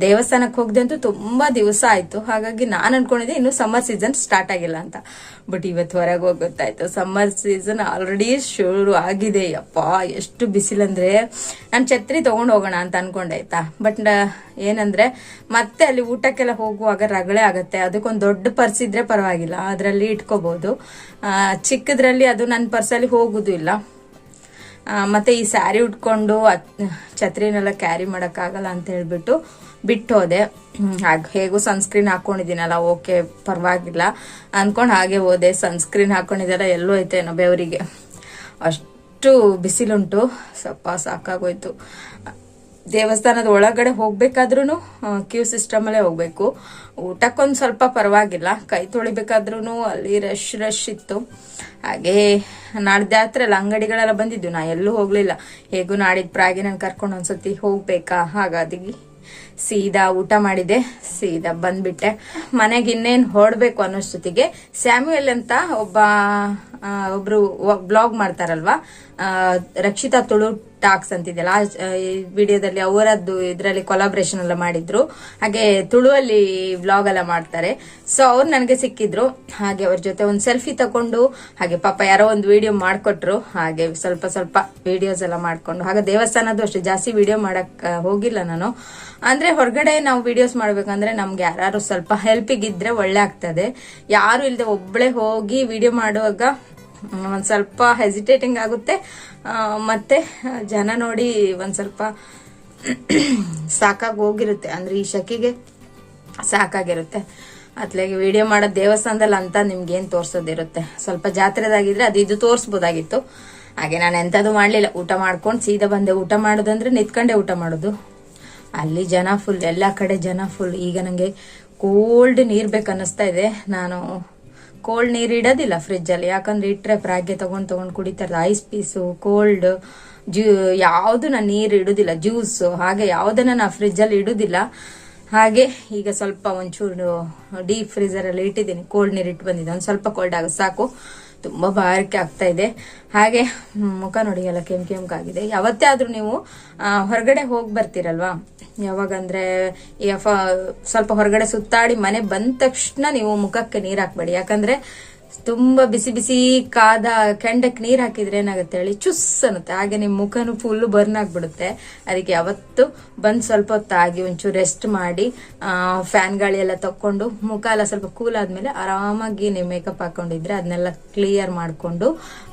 ದೇವಸ್ಥಾನಕ್ಕೆ ಹೋಗದೆ ಅಂತೂ ತುಂಬಾ ದಿವಸ ಆಯ್ತು. ಹಾಗಾಗಿ ನಾನು ಅನ್ಕೊಂಡಿದ್ದೆ ಇನ್ನು ಸಮ್ಮರ್ ಸೀಸನ್ ಸ್ಟಾರ್ಟ್ ಆಗಿಲ್ಲ ಅಂತ. ಬಟ್ ಇವತ್ತು ಹೊರಗೆ ಹೋಗಿ ಗೊತ್ತಾಯ್ತು ಸಮ್ಮರ್ ಸೀಸನ್ ಆಲ್ರೆಡಿ ಶುರು ಆಗಿದೆ. ಅಪ್ಪ ಎಷ್ಟು ಬಿಸಿಲಂದ್ರೆ. ನಾನು ಛತ್ರಿ ತಗೊಂಡು ಹೋಗೋಣ ಅಂತ ಅನ್ಕೊಂಡೆ, ಆಯ್ತಾ? ಬಟ್ ಏನಂದ್ರೆ ಮತ್ತೆ ಅಲ್ಲಿ ಊಟಕ್ಕೆಲ್ಲ ಹೋಗುವಾಗ ರಗಳೆ ಆಗತ್ತೆ. ಅದಕ್ಕೊಂದು ದೊಡ್ಡ ಪರ್ಸ್ ಇದ್ರೆ ಪರವಾಗಿಲ್ಲ. ಅದರಲ್ಲಿ ಇಟ್ಕೋಬಹುದು ಚಿಕ್ಕದ್ರಲ್ಲಿ ಅದು ನನ್ನ ಪರ್ಸಲ್ಲಿ ಹೋಗುದು ಇಲ್ಲ. ಮತ್ತೆ ಈ ಸ್ಯಾರಿ ಉಟ್ಕೊಂಡು ಛತ್ರಿನೆಲ್ಲ ಕ್ಯಾರಿ ಮಾಡೋಕ್ಕಾಗಲ್ಲ ಅಂತ ಹೇಳ್ಬಿಟ್ಟು ಬಿಟ್ಟು ಹೋದೆ ಹಾಗ್ ಸನ್ಸ್ಕ್ರೀನ್ ಹಾಕೊಂಡಿದ್ದೀನಲ್ಲ, ಓಕೆ, ಪರವಾಗಿಲ್ಲ. ಅನ್ಕೊಂಡು ಹಾಗೆ ಹೋದೆ. ಸನ್ಸ್ಕ್ರೀನ್ ಹಾಕೊಂಡಿದ್ದೆಲ್ಲ ಎಲ್ಲೋ ಐತೇನೋ ಬೆವರಿಗೆ. ಅಷ್ಟು ಬಿಸಿಲುಂಟು. ಸ್ವಲ್ಪ ಸಾಕಾಗೋಯ್ತು. ದೇವಸ್ಥಾನದ ಒಳಗಡೆ ಹೋಗ್ಬೇಕಾದ್ರೂ ಕ್ಯೂ ಸಿಸ್ಟಮಲ್ಲೇ ಹೋಗ್ಬೇಕು. ಊಟಕ್ಕೊಂದು ಸ್ವಲ್ಪ ಪರವಾಗಿಲ್ಲ. ಕೈ ತೊಳಿಬೇಕಾದ್ರೂ ಅಲ್ಲಿ ರಶ್ ರಶ್ ಇತ್ತು. ಹಾಗೆ ನಾಡ್ದು ಅಲ್ಲ, ಅಂಗಡಿಗಳೆಲ್ಲ ಬಂದಿದ್ದು. ನಾ ಎಲ್ಲೂ ಹೋಗ್ಲಿಲ್ಲ. ಹೇಗೂ ನಾಡಿದ್ ಪ್ರಾಗಿ ನಾನು ಕರ್ಕೊಂಡು ಒಂದ್ಸತಿ ಹೋಗ್ಬೇಕಾ? ಹಾಗಾಗಿ ಸೀದಾ ಊಟ ಮಾಡಿದೆ. ಸೀದಾ ಬಂದ್ಬಿಟ್ಟೆ. ಮನೆಗೆ ಇನ್ನೇನು ಹೊರಡ್ಬೇಕು ಅನ್ನೋಷ್ಟೊತ್ತಿಗೆ ಸ್ಯಾಮ್ಯುಯಲ್ ಅಂತ ಒಬ್ಬ ಒಬ್ರು ಬ್ಲಾಗ್ ಮಾಡ್ತಾರಲ್ವಾ? ರಕ್ಷಿತಾ ತುಳು ಟಾಕ್ಸ್ ಅಂತಿದೆಯಲ್ಲ ಆ ವಿಡಿಯೋದಲ್ಲಿ ಅವರದ್ದು ಇದರಲ್ಲಿ ಕೊಲಾಬ್ರೇಷನ್ ಎಲ್ಲ ಮಾಡಿದ್ರು. ಹಾಗೆ ತುಳುವಲ್ಲಿ ವ್ಲಾಗ್ ಎಲ್ಲ ಮಾಡ್ತಾರೆ. ಸೊ ಅವ್ರು ನನಗೆ ಸಿಕ್ಕಿದ್ರು. ಹಾಗೆ ಅವ್ರ ಜೊತೆ ಒಂದು ಸೆಲ್ಫಿ ತಗೊಂಡು, ಹಾಗೆ ಪಾಪ ಯಾರೋ ಒಂದು ವಿಡಿಯೋ ಮಾಡಿಕೊಟ್ರು. ಹಾಗೆ ಸ್ವಲ್ಪ ಸ್ವಲ್ಪ ವಿಡಿಯೋಸ್ ಎಲ್ಲ ಮಾಡಿಕೊಂಡು, ಹಾಗೆ ದೇವಸ್ಥಾನದ್ದು ಅಷ್ಟೇ, ಜಾಸ್ತಿ ವಿಡಿಯೋ ಮಾಡಕ್ ಹೋಗಿಲ್ಲ ನಾನು. ಅಂದ್ರೆ ಹೊರಗಡೆ ನಾವು ವಿಡಿಯೋಸ್ ಮಾಡ್ಬೇಕಂದ್ರೆ ನಮ್ಗೆ ಯಾರು ಸ್ವಲ್ಪ ಹೆಲ್ಪಿಗಿದ್ರೆ ಒಳ್ಳೆ ಆಗ್ತದೆ. ಯಾರು ಇಲ್ಲದೆ ಒಬ್ಬಳೇ ಹೋಗಿ ವಿಡಿಯೋ ಮಾಡುವಾಗ ಒಂದ್ ಸ್ವಲ್ಪ ಹೆಸಿಟೇಟಿಂಗ್ ಆಗುತ್ತೆ. ಮತ್ತೆ ಜನ ನೋಡಿ ಒಂದು ಸ್ವಲ್ಪ ಸಾಕಾಗಿ ಹೋಗಿರುತ್ತೆ. ಅಂದ್ರೆ ಈ ಶಕಿಗೆ ಸಾಕಾಗಿರುತ್ತೆ. ಅತ್ಲಾಗೆ ವಿಡಿಯೋ ಮಾಡೋ ದೇವಸ್ಥಾನದಲ್ಲಿ ಅಂತ ನಿಮ್ಗೆ ಏನ್ ತೋರ್ಸೋದಿರುತ್ತೆ. ಸ್ವಲ್ಪ ಜಾತ್ರೆದಾಗಿದ್ರೆ ಅದು ಇದು ತೋರಿಸ್ಬೋದಾಗಿತ್ತು. ಹಾಗೆ ನಾನು ಎಂಥದ್ದು ಮಾಡಲಿಲ್ಲ. ಊಟ ಮಾಡ್ಕೊಂಡು ಸೀದಾ ಬಂದೆ. ಊಟ ಮಾಡೋದಂದ್ರೆ ನಿತ್ಕೊಂಡೆ ಊಟ ಮಾಡೋದು. ಅಲ್ಲಿ ಜನ ಫುಲ್ ಎಲ್ಲ ಕಡೆ ಜನ ಫುಲ್ ಈಗ ನನಗೆ ಕೋಲ್ಡ್ ನೀರ್ ಬೇಕು ಅನ್ನಿಸ್ತಾ ಇದೆ. ನಾನು ಕೋಲ್ಡ್ ನೀರು ಇಡೋದಿಲ್ಲ ಫ್ರಿಜ್ಜಲ್ಲಿ ಯಾಕಂದ್ರೆ ಇಟ್ಟರೆ ಪ್ರಾಗ್ಗೆ ತಗೊಂಡು ತಗೊಂಡು ಕುಡಿತಾರೆ ಐಸ್ ಪೀಸು ಕೋಲ್ಡ್ ಜ್ಯೂ ಯಾವುದು ನಾನು ನೀರು ಇಡೋದಿಲ್ಲ ಜ್ಯೂಸು ಹಾಗೆ ಯಾವುದನ್ನ ನಾನು ಫ್ರಿಜ್ಜಲ್ಲಿ ಇಡೋದಿಲ್ಲ. ಹಾಗೆ ಈಗ ಸ್ವಲ್ಪ ಒಂಚೂರು ಡೀಪ್ ಫ್ರೀಸರಲ್ಲಿ ಇಟ್ಟಿದ್ದೀನಿ. ಕೋಲ್ಡ್ ನೀರು ಇಟ್ಟು ಬಂದಿದ್ದೆ ಒಂದು ಸ್ವಲ್ಪ ಕೋಲ್ಡ್ ಆಗುತ್ತೆ ಸಾಕು. ತುಂಬ ಬಾರಿಕೆ ಆಗ್ತಾ ಇದೆ. ಹಾಗೆ ಮುಖ ನೋಡಿ, ಎಲ್ಲ ಕೆಂಪು ಕೆಂಪಾಗಿದೆ. ಯಾವತ್ತೇ ಆದ್ರೂ ನೀವು ಹೊರಗಡೆ ಹೋಗಿ ಬರ್ತೀರಲ್ವಾ? ಯಾವಾಗಂದ್ರೆ ಈಗ ಸ್ವಲ್ಪ ಹೊರಗಡೆ ಸುತ್ತಾಡಿ ಮನೆ ಬಂದ ತಕ್ಷಣ ನೀವು ಮುಖಕ್ಕೆ ನೀರ್ ಹಾಕ್ಬೇಡಿ. ಯಾಕಂದ್ರೆ ತುಂಬಾ ಬಿಸಿ ಬಿಸಿ ಕಾದ ಕೆಂಡಕ್ಕೆ ನೀರ್ ಹಾಕಿದ್ರೆ ಏನಾಗುತ್ತೆ ಹೇಳಿ ಚುಸ್ ಅನ್ನುತ್ತೆ. ಹಾಗೆ ನಿಮ್ ಮುಖನು ಫುಲ್ ಬರ್ನ್ ಆಗ್ಬಿಡುತ್ತೆ. ಅದಕ್ಕೆ ಯಾವತ್ತು ಬಂದ್ ಸ್ವಲ್ಪ ಹೊತ್ತಾಗಿ ಒಂಚೂರು ರೆಸ್ಟ್ ಮಾಡಿ ಫ್ಯಾನ್ ಗಾಳಿ ಎಲ್ಲ ತಕೊಂಡು ಮುಖ ಎಲ್ಲ ಸ್ವಲ್ಪ ಕೂಲ್ ಆದ್ಮೇಲೆ ಆರಾಮಾಗಿ ನೀವು ಮೇಕಪ್ ಹಾಕೊಂಡಿದ್ರೆ ಅದನ್ನೆಲ್ಲ ಕ್ಲಿಯರ್ ಮಾಡ್ಕೊಂಡು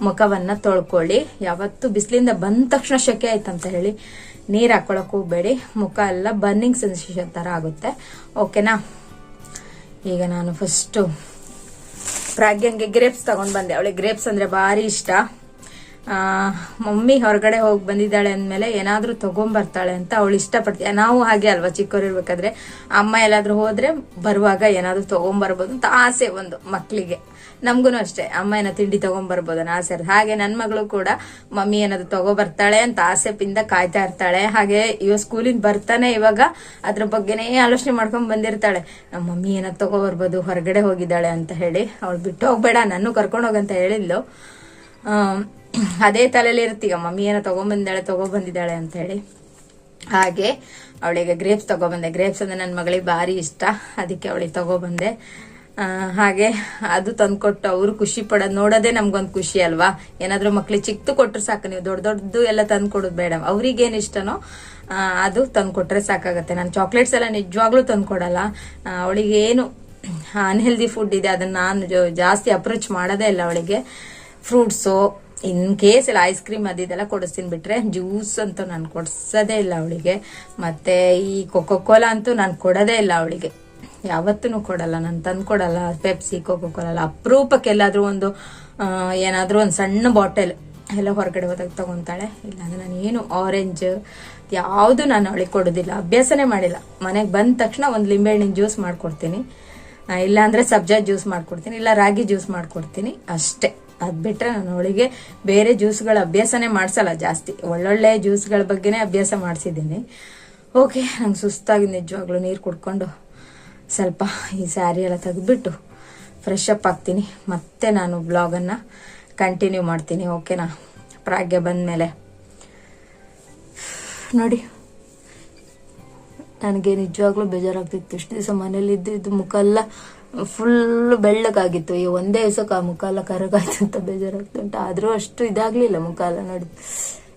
ಮುಖವನ್ನ ತೊಳ್ಕೊಳ್ಳಿ. ಯಾವತ್ತು ಬಿಸಿಲಿಂದ ಬಂದ ತಕ್ಷಣ ಶೆಕೆ ಆಯ್ತಂತ ಹೇಳಿ ನೀರ್ ಹಾಕೊಳಕ್ ಹೋಗ್ಬೇಡಿ. ಮುಖ ಎಲ್ಲ ಬರ್ನಿಂಗ್ ಸೆನ್ಸೇಷನ್ ತರ ಆಗುತ್ತೆ. ಓಕೆನಾ ಈಗ ನಾನು ಫಸ್ಟು ಪ್ರಾಗ್ಯಂಗೆ ಗ್ರೇಪ್ಸ್ ತಗೊಂಡ್ ಬಂದೆ. ಅವಳಿಗೆ ಗ್ರೇಪ್ಸ್ ಅಂದ್ರೆ ಭಾರಿ ಇಷ್ಟ. ಮಮ್ಮಿ ಹೊರಗಡೆ ಹೋಗಿ ಬಂದಿದ್ದಾಳೆ ಅಂದಮೇಲೆ ಏನಾದ್ರೂ ತಗೊಂಬರ್ತಾಳೆ ಅಂತ ಅವಳು ಇಷ್ಟಪಡ್ತೀಯ ನಾವು ಹಾಗೆ ಅಲ್ವಾ ಚಿಕ್ಕವರಿರ್ಬೇಕಾದ್ರೆ ಅಮ್ಮ ಎಲ್ಲಾದ್ರೂ ಹೋದ್ರೆ ಬರುವಾಗ ಏನಾದ್ರೂ ತಗೊಂಬರ್ಬೋದು ಅಂತ ಆಸೆ ಒಂದು ಮಕ್ಕಳಿಗೆ ನಮ್ಗೂ ಅಷ್ಟೇ ಅಮ್ಮ ಏನೋ ತಿಂಡಿ ತಗೊಂಬರ್ಬೋದು ಅನ್ನೋ ಆಸೆ ಹಾಗೆ ನನ್ನ ಮಗಳು ಕೂಡ ಮಮ್ಮಿ ಏನಾದ್ರು ತಗೋಬರ್ತಾಳೆ ಅಂತ ಆಸೆ ಪಿಂದ ಕಾಯ್ತಾ ಇರ್ತಾಳೆ. ಹಾಗೆ ಇವಾಗ ಸ್ಕೂಲಿಂದ ಬರ್ತಾನೆ ಇವಾಗ, ಅದ್ರ ಬಗ್ಗೆನೇ ಆಲೋಚನೆ ಮಾಡ್ಕೊಂಡ್ ಬಂದಿರ್ತಾಳೆ. ನಮ್ಮ ಮಮ್ಮಿ ಏನಾದ್ರು ತಗೋಬರ್ಬೋದು, ಹೊರಗಡೆ ಹೋಗಿದ್ದಾಳೆ ಅಂತ ಹೇಳಿ ಅವಳು ಬಿಟ್ಟು ಹೋಗ್ಬೇಡ ನಾನು ಕರ್ಕೊಂಡು ಹೋಗಂತ ಹೇಳಿದ್ಲು. ಅದೇ ತಲೆಯಲ್ಲಿ ಇರ್ತೀಗ ಮಮ್ಮಿ ಏನೋ ತಗೊಂಬಂದಿದ್ದಾಳೆ ತಗೊಬಂದಿದ್ದಾಳೆ ಅಂತ ಹೇಳಿ. ಹಾಗೆ, ಅವಳಿಗೆ ಗ್ರೇಪ್ಸ್ ತಗೊಬಂದೆ. ಗ್ರೇಪ್ಸ್ ಅಂದ್ರೆ ನನ್ನ ಮಗಳಿಗೆ ಭಾರಿ ಇಷ್ಟ. ಅದಕ್ಕೆ ಅವಳಿಗೆ ತಗೊಬಂದೆ. ಹಾಗೆ ಅದು ತಂದ್ಕೊಟ್ಟು ಅವರು ಖುಷಿ ಪಡೋದು ನೋಡೋದೇ ನಮ್ಗೊಂದು ಖುಷಿ ಅಲ್ವಾ? ಏನಾದ್ರೂ ಮಕ್ಳಿಗೆ ಚಿಕ್ಕದು ಕೊಟ್ಟರೆ ಸಾಕು, ನೀವು ದೊಡ್ಡ ದೊಡ್ಡದು ಎಲ್ಲ ತಂದು ಕೊಡೋದು ಬೇಡ. ಅವ್ರಿಗೇನು ಇಷ್ಟನೋ ಅದು ತಂದು ಸಾಕಾಗುತ್ತೆ. ಸಾಕಾಗತ್ತೆ ನಾನು ಚಾಕ್ಲೇಟ್ಸ್ ಎಲ್ಲ ನಿಜವಾಗ್ಲೂ ತಂದು ಕೊಡಲ್ಲ ಅವಳಿಗೆ ಏನು ಅನ್ಹೆಲ್ದಿ ಫುಡ್ ಇದೆ, ಅದನ್ನ ನಾನು ಜಾಸ್ತಿ ಅಪ್ರೋಚ್ ಮಾಡೋದೇ ಇಲ್ಲ ಅವಳಿಗೆ. ಫ್ರೂಟ್ಸು, ಇನ್ ಕೇಸ್ ಇಲ್ಲ, ಐಸ್ ಕ್ರೀಮ್ ಅದಿದೆಲ್ಲ ಕೊಡಿಸ್ತೀನಿ ಬಿಟ್ರೆ ಜ್ಯೂಸ್ ಅಂತೂ ನಾನು ಕೊಡ್ಸೋದೇ ಇಲ್ಲ ಅವಳಿಗೆ. ಮತ್ತೆ ಈ ಕೊಕೋ ಕೋಲಾ ಅಂತೂ ನಾನು ಕೊಡೋದೇ ಇಲ್ಲ ಅವಳಿಗೆ. ಯಾವತ್ತೂ ಕೊಡಲ್ಲ, ನಾನು ತಂದು ಕೊಡಲ್ಲ ಪೆಪ್ಸಿ ಕೋಕೋ ಕೊಡಲ್ಲ ಅಪರೂಪಕ್ಕೆ ಎಲ್ಲಾದರೂ ಒಂದು ಏನಾದರೂ ಒಂದು ಸಣ್ಣ ಬಾಟಲ್ ಎಲ್ಲ ಹೊರಗಡೆ ಹೋದಾಗ ತಗೊಂತಾಳೆ. ಇಲ್ಲಾಂದ್ರೆ ನಾನು ಏನು ಆರೆಂಜ್ ಯಾವುದು ನಾನು ಅವಳಿಗೆ ಕೊಡೋದಿಲ್ಲ, ಅಭ್ಯಾಸನೇ ಮಾಡಿಲ್ಲ. ಮನೆಗೆ ಬಂದ ತಕ್ಷಣ ಒಂದು ಲಿಂಬೆಹಣ್ಣಿನ ಜ್ಯೂಸ್ ಮಾಡಿಕೊಡ್ತೀನಿ. ಇಲ್ಲಾಂದರೆ ಸಬ್ಜಾ ಜ್ಯೂಸ್ ಮಾಡ್ಕೊಡ್ತೀನಿ, ಇಲ್ಲ ರಾಗಿ ಜ್ಯೂಸ್ ಮಾಡಿಕೊಡ್ತೀನಿ, ಅಷ್ಟೇ. ಅದು ಬಿಟ್ಟರೆ ನಾನು ಅವಳಿಗೆ ಬೇರೆ ಜ್ಯೂಸ್ಗಳ ಅಭ್ಯಾಸನೇ ಮಾಡಿಸಲ್ಲ ಜಾಸ್ತಿ. ಒಳ್ಳೊಳ್ಳೆ ಜ್ಯೂಸ್ಗಳ ಬಗ್ಗೆನೇ ಅಭ್ಯಾಸ ಮಾಡಿಸಿದ್ದೀನಿ. ಓಕೆ, ನಂಗೆ ಸುಸ್ತಾಗಿ ನಿಜವಾಗ್ಲೂ ನೀರು ಕುಡ್ಕೊಂಡು. ಸ್ವಲ್ಪ ಈ ಸ್ಯಾರಿ ಎಲ್ಲ ತೆಗೆದ್ಬಿಟ್ಟು ಫ್ರೆಶ್ ಅಪ್ ಆಗ್ತೀನಿ. ಮತ್ತೆ ನಾನು ಬ್ಲಾಗನ್ನು ಕಂಟಿನ್ಯೂ ಮಾಡ್ತೀನಿ ಓಕೆನಾ ಪ್ರಾಗ್ಯ ಬಂದಮೇಲೆ. ನೋಡಿ, ನನಗೆ ನಿಜವಾಗ್ಲೂ ಬೇಜಾರಾಗ್ತಿತ್ತು. ಇಷ್ಟು ದಿವಸ ಮನೇಲಿ ಇದ್ದಿದ್ದು ಮುಖ ಎಲ್ಲ ಫುಲ್ ಬೆಳ್ಳಗಾಗಿತ್ತು. ಈ ಒಂದೇ ದಿವಸಕ್ಕೆ ಆ ಮುಖ ಎಲ್ಲ ಕರಗಾಯ್ತು ಅಂತ ಬೇಜಾರಾಗ್ತುಂಟು ಆದರೂ ಅಷ್ಟು ಇದಾಗಲಿಲ್ಲ ಮುಖ ಎಲ್ಲ ನೋಡಿ.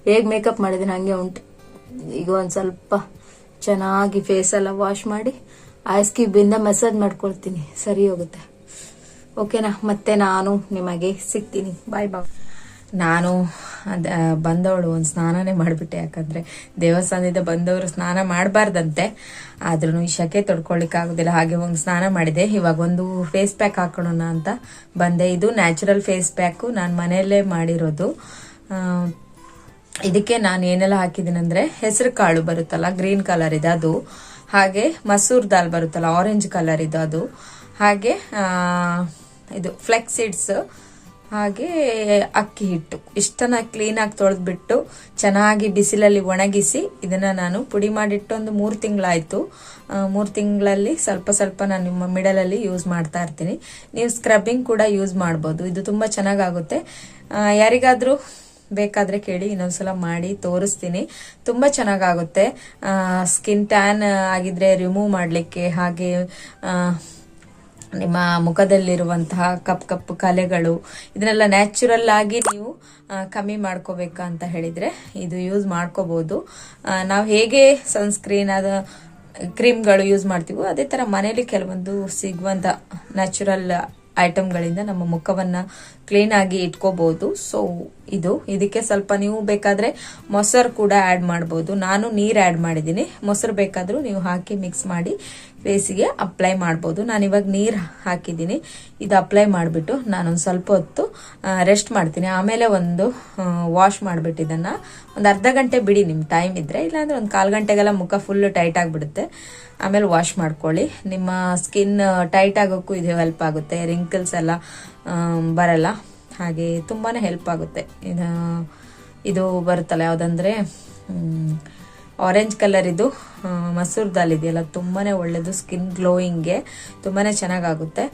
ಹೇಗೆ ಮೇಕಪ್ ಮಾಡಿದ್ದೀನಿ, ಹಾಗೆ ಉಂಟು. ಈಗ ಒಂದು ಸ್ವಲ್ಪ ಚೆನ್ನಾಗಿ ಫೇಸ್ ಎಲ್ಲ ವಾಶ್ ಮಾಡಿ ಐಸ್ ಕ್ಯೂಬಿಂದ ಮಸಾಜ್ ಮಾಡ್ಕೊಳ್ತೀನಿ. ಸರಿ ಹೋಗುತ್ತೆ. ಓಕೆನಾ ಮತ್ತೆ ನಾನು ನಿಮಗೆ ಸಿಗ್ತೀನಿ. ಬಾಯ್ ಬಾಯ್ ನಾನು ಅದ ಬಂದವಳು ಒಂದು ಸ್ನಾನನೇ ಮಾಡಿಬಿಟ್ಟೆ. ಯಾಕಂದ್ರೆ ದೇವಸ್ಥಾನದಿಂದ ಬಂದವರು ಸ್ನಾನ ಮಾಡಬಾರ್ದಂತೆ. ಆದ್ರೂ ಈ ಶಕೆ ತೊಡ್ಕೊಳ್ಳಿಕ್ಕಾಗೋದಿಲ್ಲ ಹಾಗೆ ಒಂದು ಸ್ನಾನ ಮಾಡಿದೆ. ಇವಾಗ ಒಂದು ಫೇಸ್ ಪ್ಯಾಕ್ ಹಾಕೋಣ ಅಂತ ಬಂದೆ. ಇದು ನ್ಯಾಚುರಲ್ ಫೇಸ್ ಪ್ಯಾಕು ನಾನು ಮನೆಯಲ್ಲೇ ಮಾಡಿರೋದು. ಇದಕ್ಕೆ ನಾನು ಏನೆಲ್ಲ ಹಾಕಿದ್ದೀನಿ ಅಂದರೆ ಹೆಸರು ಕಾಳು ಬರುತ್ತಲ್ಲ ಗ್ರೀನ್ ಕಲರ್ ಇದೆ ಅದು. ಹಾಗೆ ಮಸೂರ್ ದಾಲ್ ಬರುತ್ತಲ್ಲ ಆರೆಂಜ್ ಕಲರ್ ಇದು ಅದು. ಹಾಗೆ ಇದು ಫ್ಲೆಕ್ಸ್ ಸೀಡ್ಸ್ ಹಾಗೆ ಅಕ್ಕಿ ಹಿಟ್ಟು. ಇಷ್ಟನ್ನ ಕ್ಲೀನಾಗಿ ತೊಳೆದ್ಬಿಟ್ಟು ಚೆನ್ನಾಗಿ ಬಿಸಿಲಲ್ಲಿ ಒಣಗಿಸಿ ಇದನ್ನ ನಾನು ಪುಡಿ ಮಾಡಿಟ್ಟು ಒಂದು ಮೂರು ತಿಂಗಳಾಯಿತು. ಮೂರು ತಿಂಗಳಲ್ಲಿ ಸ್ವಲ್ಪ ಸ್ವಲ್ಪ ನಾನು ನಿಮ್ಮ ಮಿಡಲಲ್ಲಿ ಯೂಸ್ ಮಾಡ್ತಾ ಇರ್ತೀನಿ. ನೀವು ಸ್ಕ್ರಬ್ಬಿಂಗ್ ಕೂಡ ಯೂಸ್ ಮಾಡ್ಬೋದು. ಇದು ತುಂಬ ಚೆನ್ನಾಗಾಗುತ್ತೆ. ಯಾರಿಗಾದರೂ ಯಾರಿಗಾದ್ರೂ ಬೇಕಾದ್ರೆ ಕೇಳಿ ಇನ್ನೊಂದ್ಸಲ ಮಾಡಿ ತೋರಿಸ್ತೀನಿ. ತುಂಬಾ ಚೆನ್ನಾಗಾಗುತ್ತೆ. ಸ್ಕಿನ್ ಟ್ಯಾನ್ ಆಗಿದ್ರೆ ರಿಮೂವ್ ಮಾಡಲಿಕ್ಕೆ ಹಾಗೆ ನಿಮ್ಮ ಮುಖದಲ್ಲಿರುವಂತಹ ಕಪ್ ಕಪ್ಪು ಕಲೆಗಳು, ಇದನ್ನೆಲ್ಲ ನ್ಯಾಚುರಲ್ ಆಗಿ ನೀವು ಕಮ್ಮಿ ಮಾಡ್ಕೋಬೇಕಾ ಅಂತ ಹೇಳಿದ್ರೆ ಇದು ಯೂಸ್ ಮಾಡ್ಕೋಬಹುದು ನಾವು ಹೇಗೆ ಸನ್ಸ್ಕ್ರೀನ್ ಅದ, ಕ್ರೀಮ್ಗಳು ಯೂಸ್ ಮಾಡ್ತೀವೋ ಅದೇ ತರ ಮನೇಲಿ ಕೆಲವೊಂದು ಸಿಗುವಂತ ನ್ಯಾಚುರಲ್ ಐಟಮ್ಗಳಿಂದ ನಮ್ಮ ಮುಖವನ್ನ ಕ್ಲೀನ್ ಆಗಿ ಇಟ್ಕೋಬಹುದು ಸೊ ಇದು, ಇದಕ್ಕೆ ಸ್ವಲ್ಪ ನೀವು ಬೇಕಾದ್ರೆ ಮೊಸರು ಕೂಡ ಆಡ್ ಮಾಡಬಹುದು ನಾನು ನೀರ್ ಆಡ್ ಮಾಡಿದ್ದೀನಿ. ಮೊಸರು ಬೇಕಾದ್ರೂ ನೀವು ಹಾಕಿ ಮಿಕ್ಸ್ ಮಾಡಿ ಫೇಸಿಗೆ ಅಪ್ಲೈ ಮಾಡ್ಬೋದು. ನಾನು ಇವಾಗ ನೀರು ಹಾಕಿದ್ದೀನಿ. ಇದು ಅಪ್ಲೈ ಮಾಡಿಬಿಟ್ಟು ನಾನೊಂದು ಸ್ವಲ್ಪ ಹೊತ್ತು ರೆಸ್ಟ್ ಮಾಡ್ತೀನಿ. ಆಮೇಲೆ ಒಂದು ವಾಶ್ ಮಾಡಿಬಿಟ್ಟು ಇದನ್ನ ಒಂದು ಅರ್ಧ ಗಂಟೆ ಬಿಡಿ ನಿಮ್ಮ ಟೈಮ್ ಇದ್ರೆ. ಇಲ್ಲಾಂದರೆ ಒಂದು ಕಾಲು ಗಂಟೆಗೆಲ್ಲ ಮುಖ ಫುಲ್ ಟೈಟ್ ಆಗಿಬಿಡುತ್ತೆ. ಆಮೇಲೆ ವಾಶ್ ಮಾಡ್ಕೊಳ್ಳಿ. ನಿಮ್ಮ ಸ್ಕಿನ್ ಟೈಟ್ ಆಗೋಕ್ಕೂ ಇದು ಹೆಲ್ಪ್ ಆಗುತ್ತೆ. ರಿಂಕಲ್ಸ್ ಎಲ್ಲ ಬರಲ್ಲ. ಹಾಗೆ ತುಂಬಾ ಹೆಲ್ಪ್ ಆಗುತ್ತೆ. ಇದು ಇದು ಬರುತ್ತಲ್ಲ ಯಾವುದಂದ್ರೆ ಆರೆಂಜ್ ಕಲರ್ ಇದು ಮಸೂರ್ ದಾಲ್ ಇದೆಯಲ್ಲ ತುಂಬಾ ಒಳ್ಳೇದು ಸ್ಕಿನ್ ಗ್ಲೋಯಿಂಗ್ಗೆ ತುಂಬಾ ಚೆನ್ನಾಗಾಗುತ್ತೆ.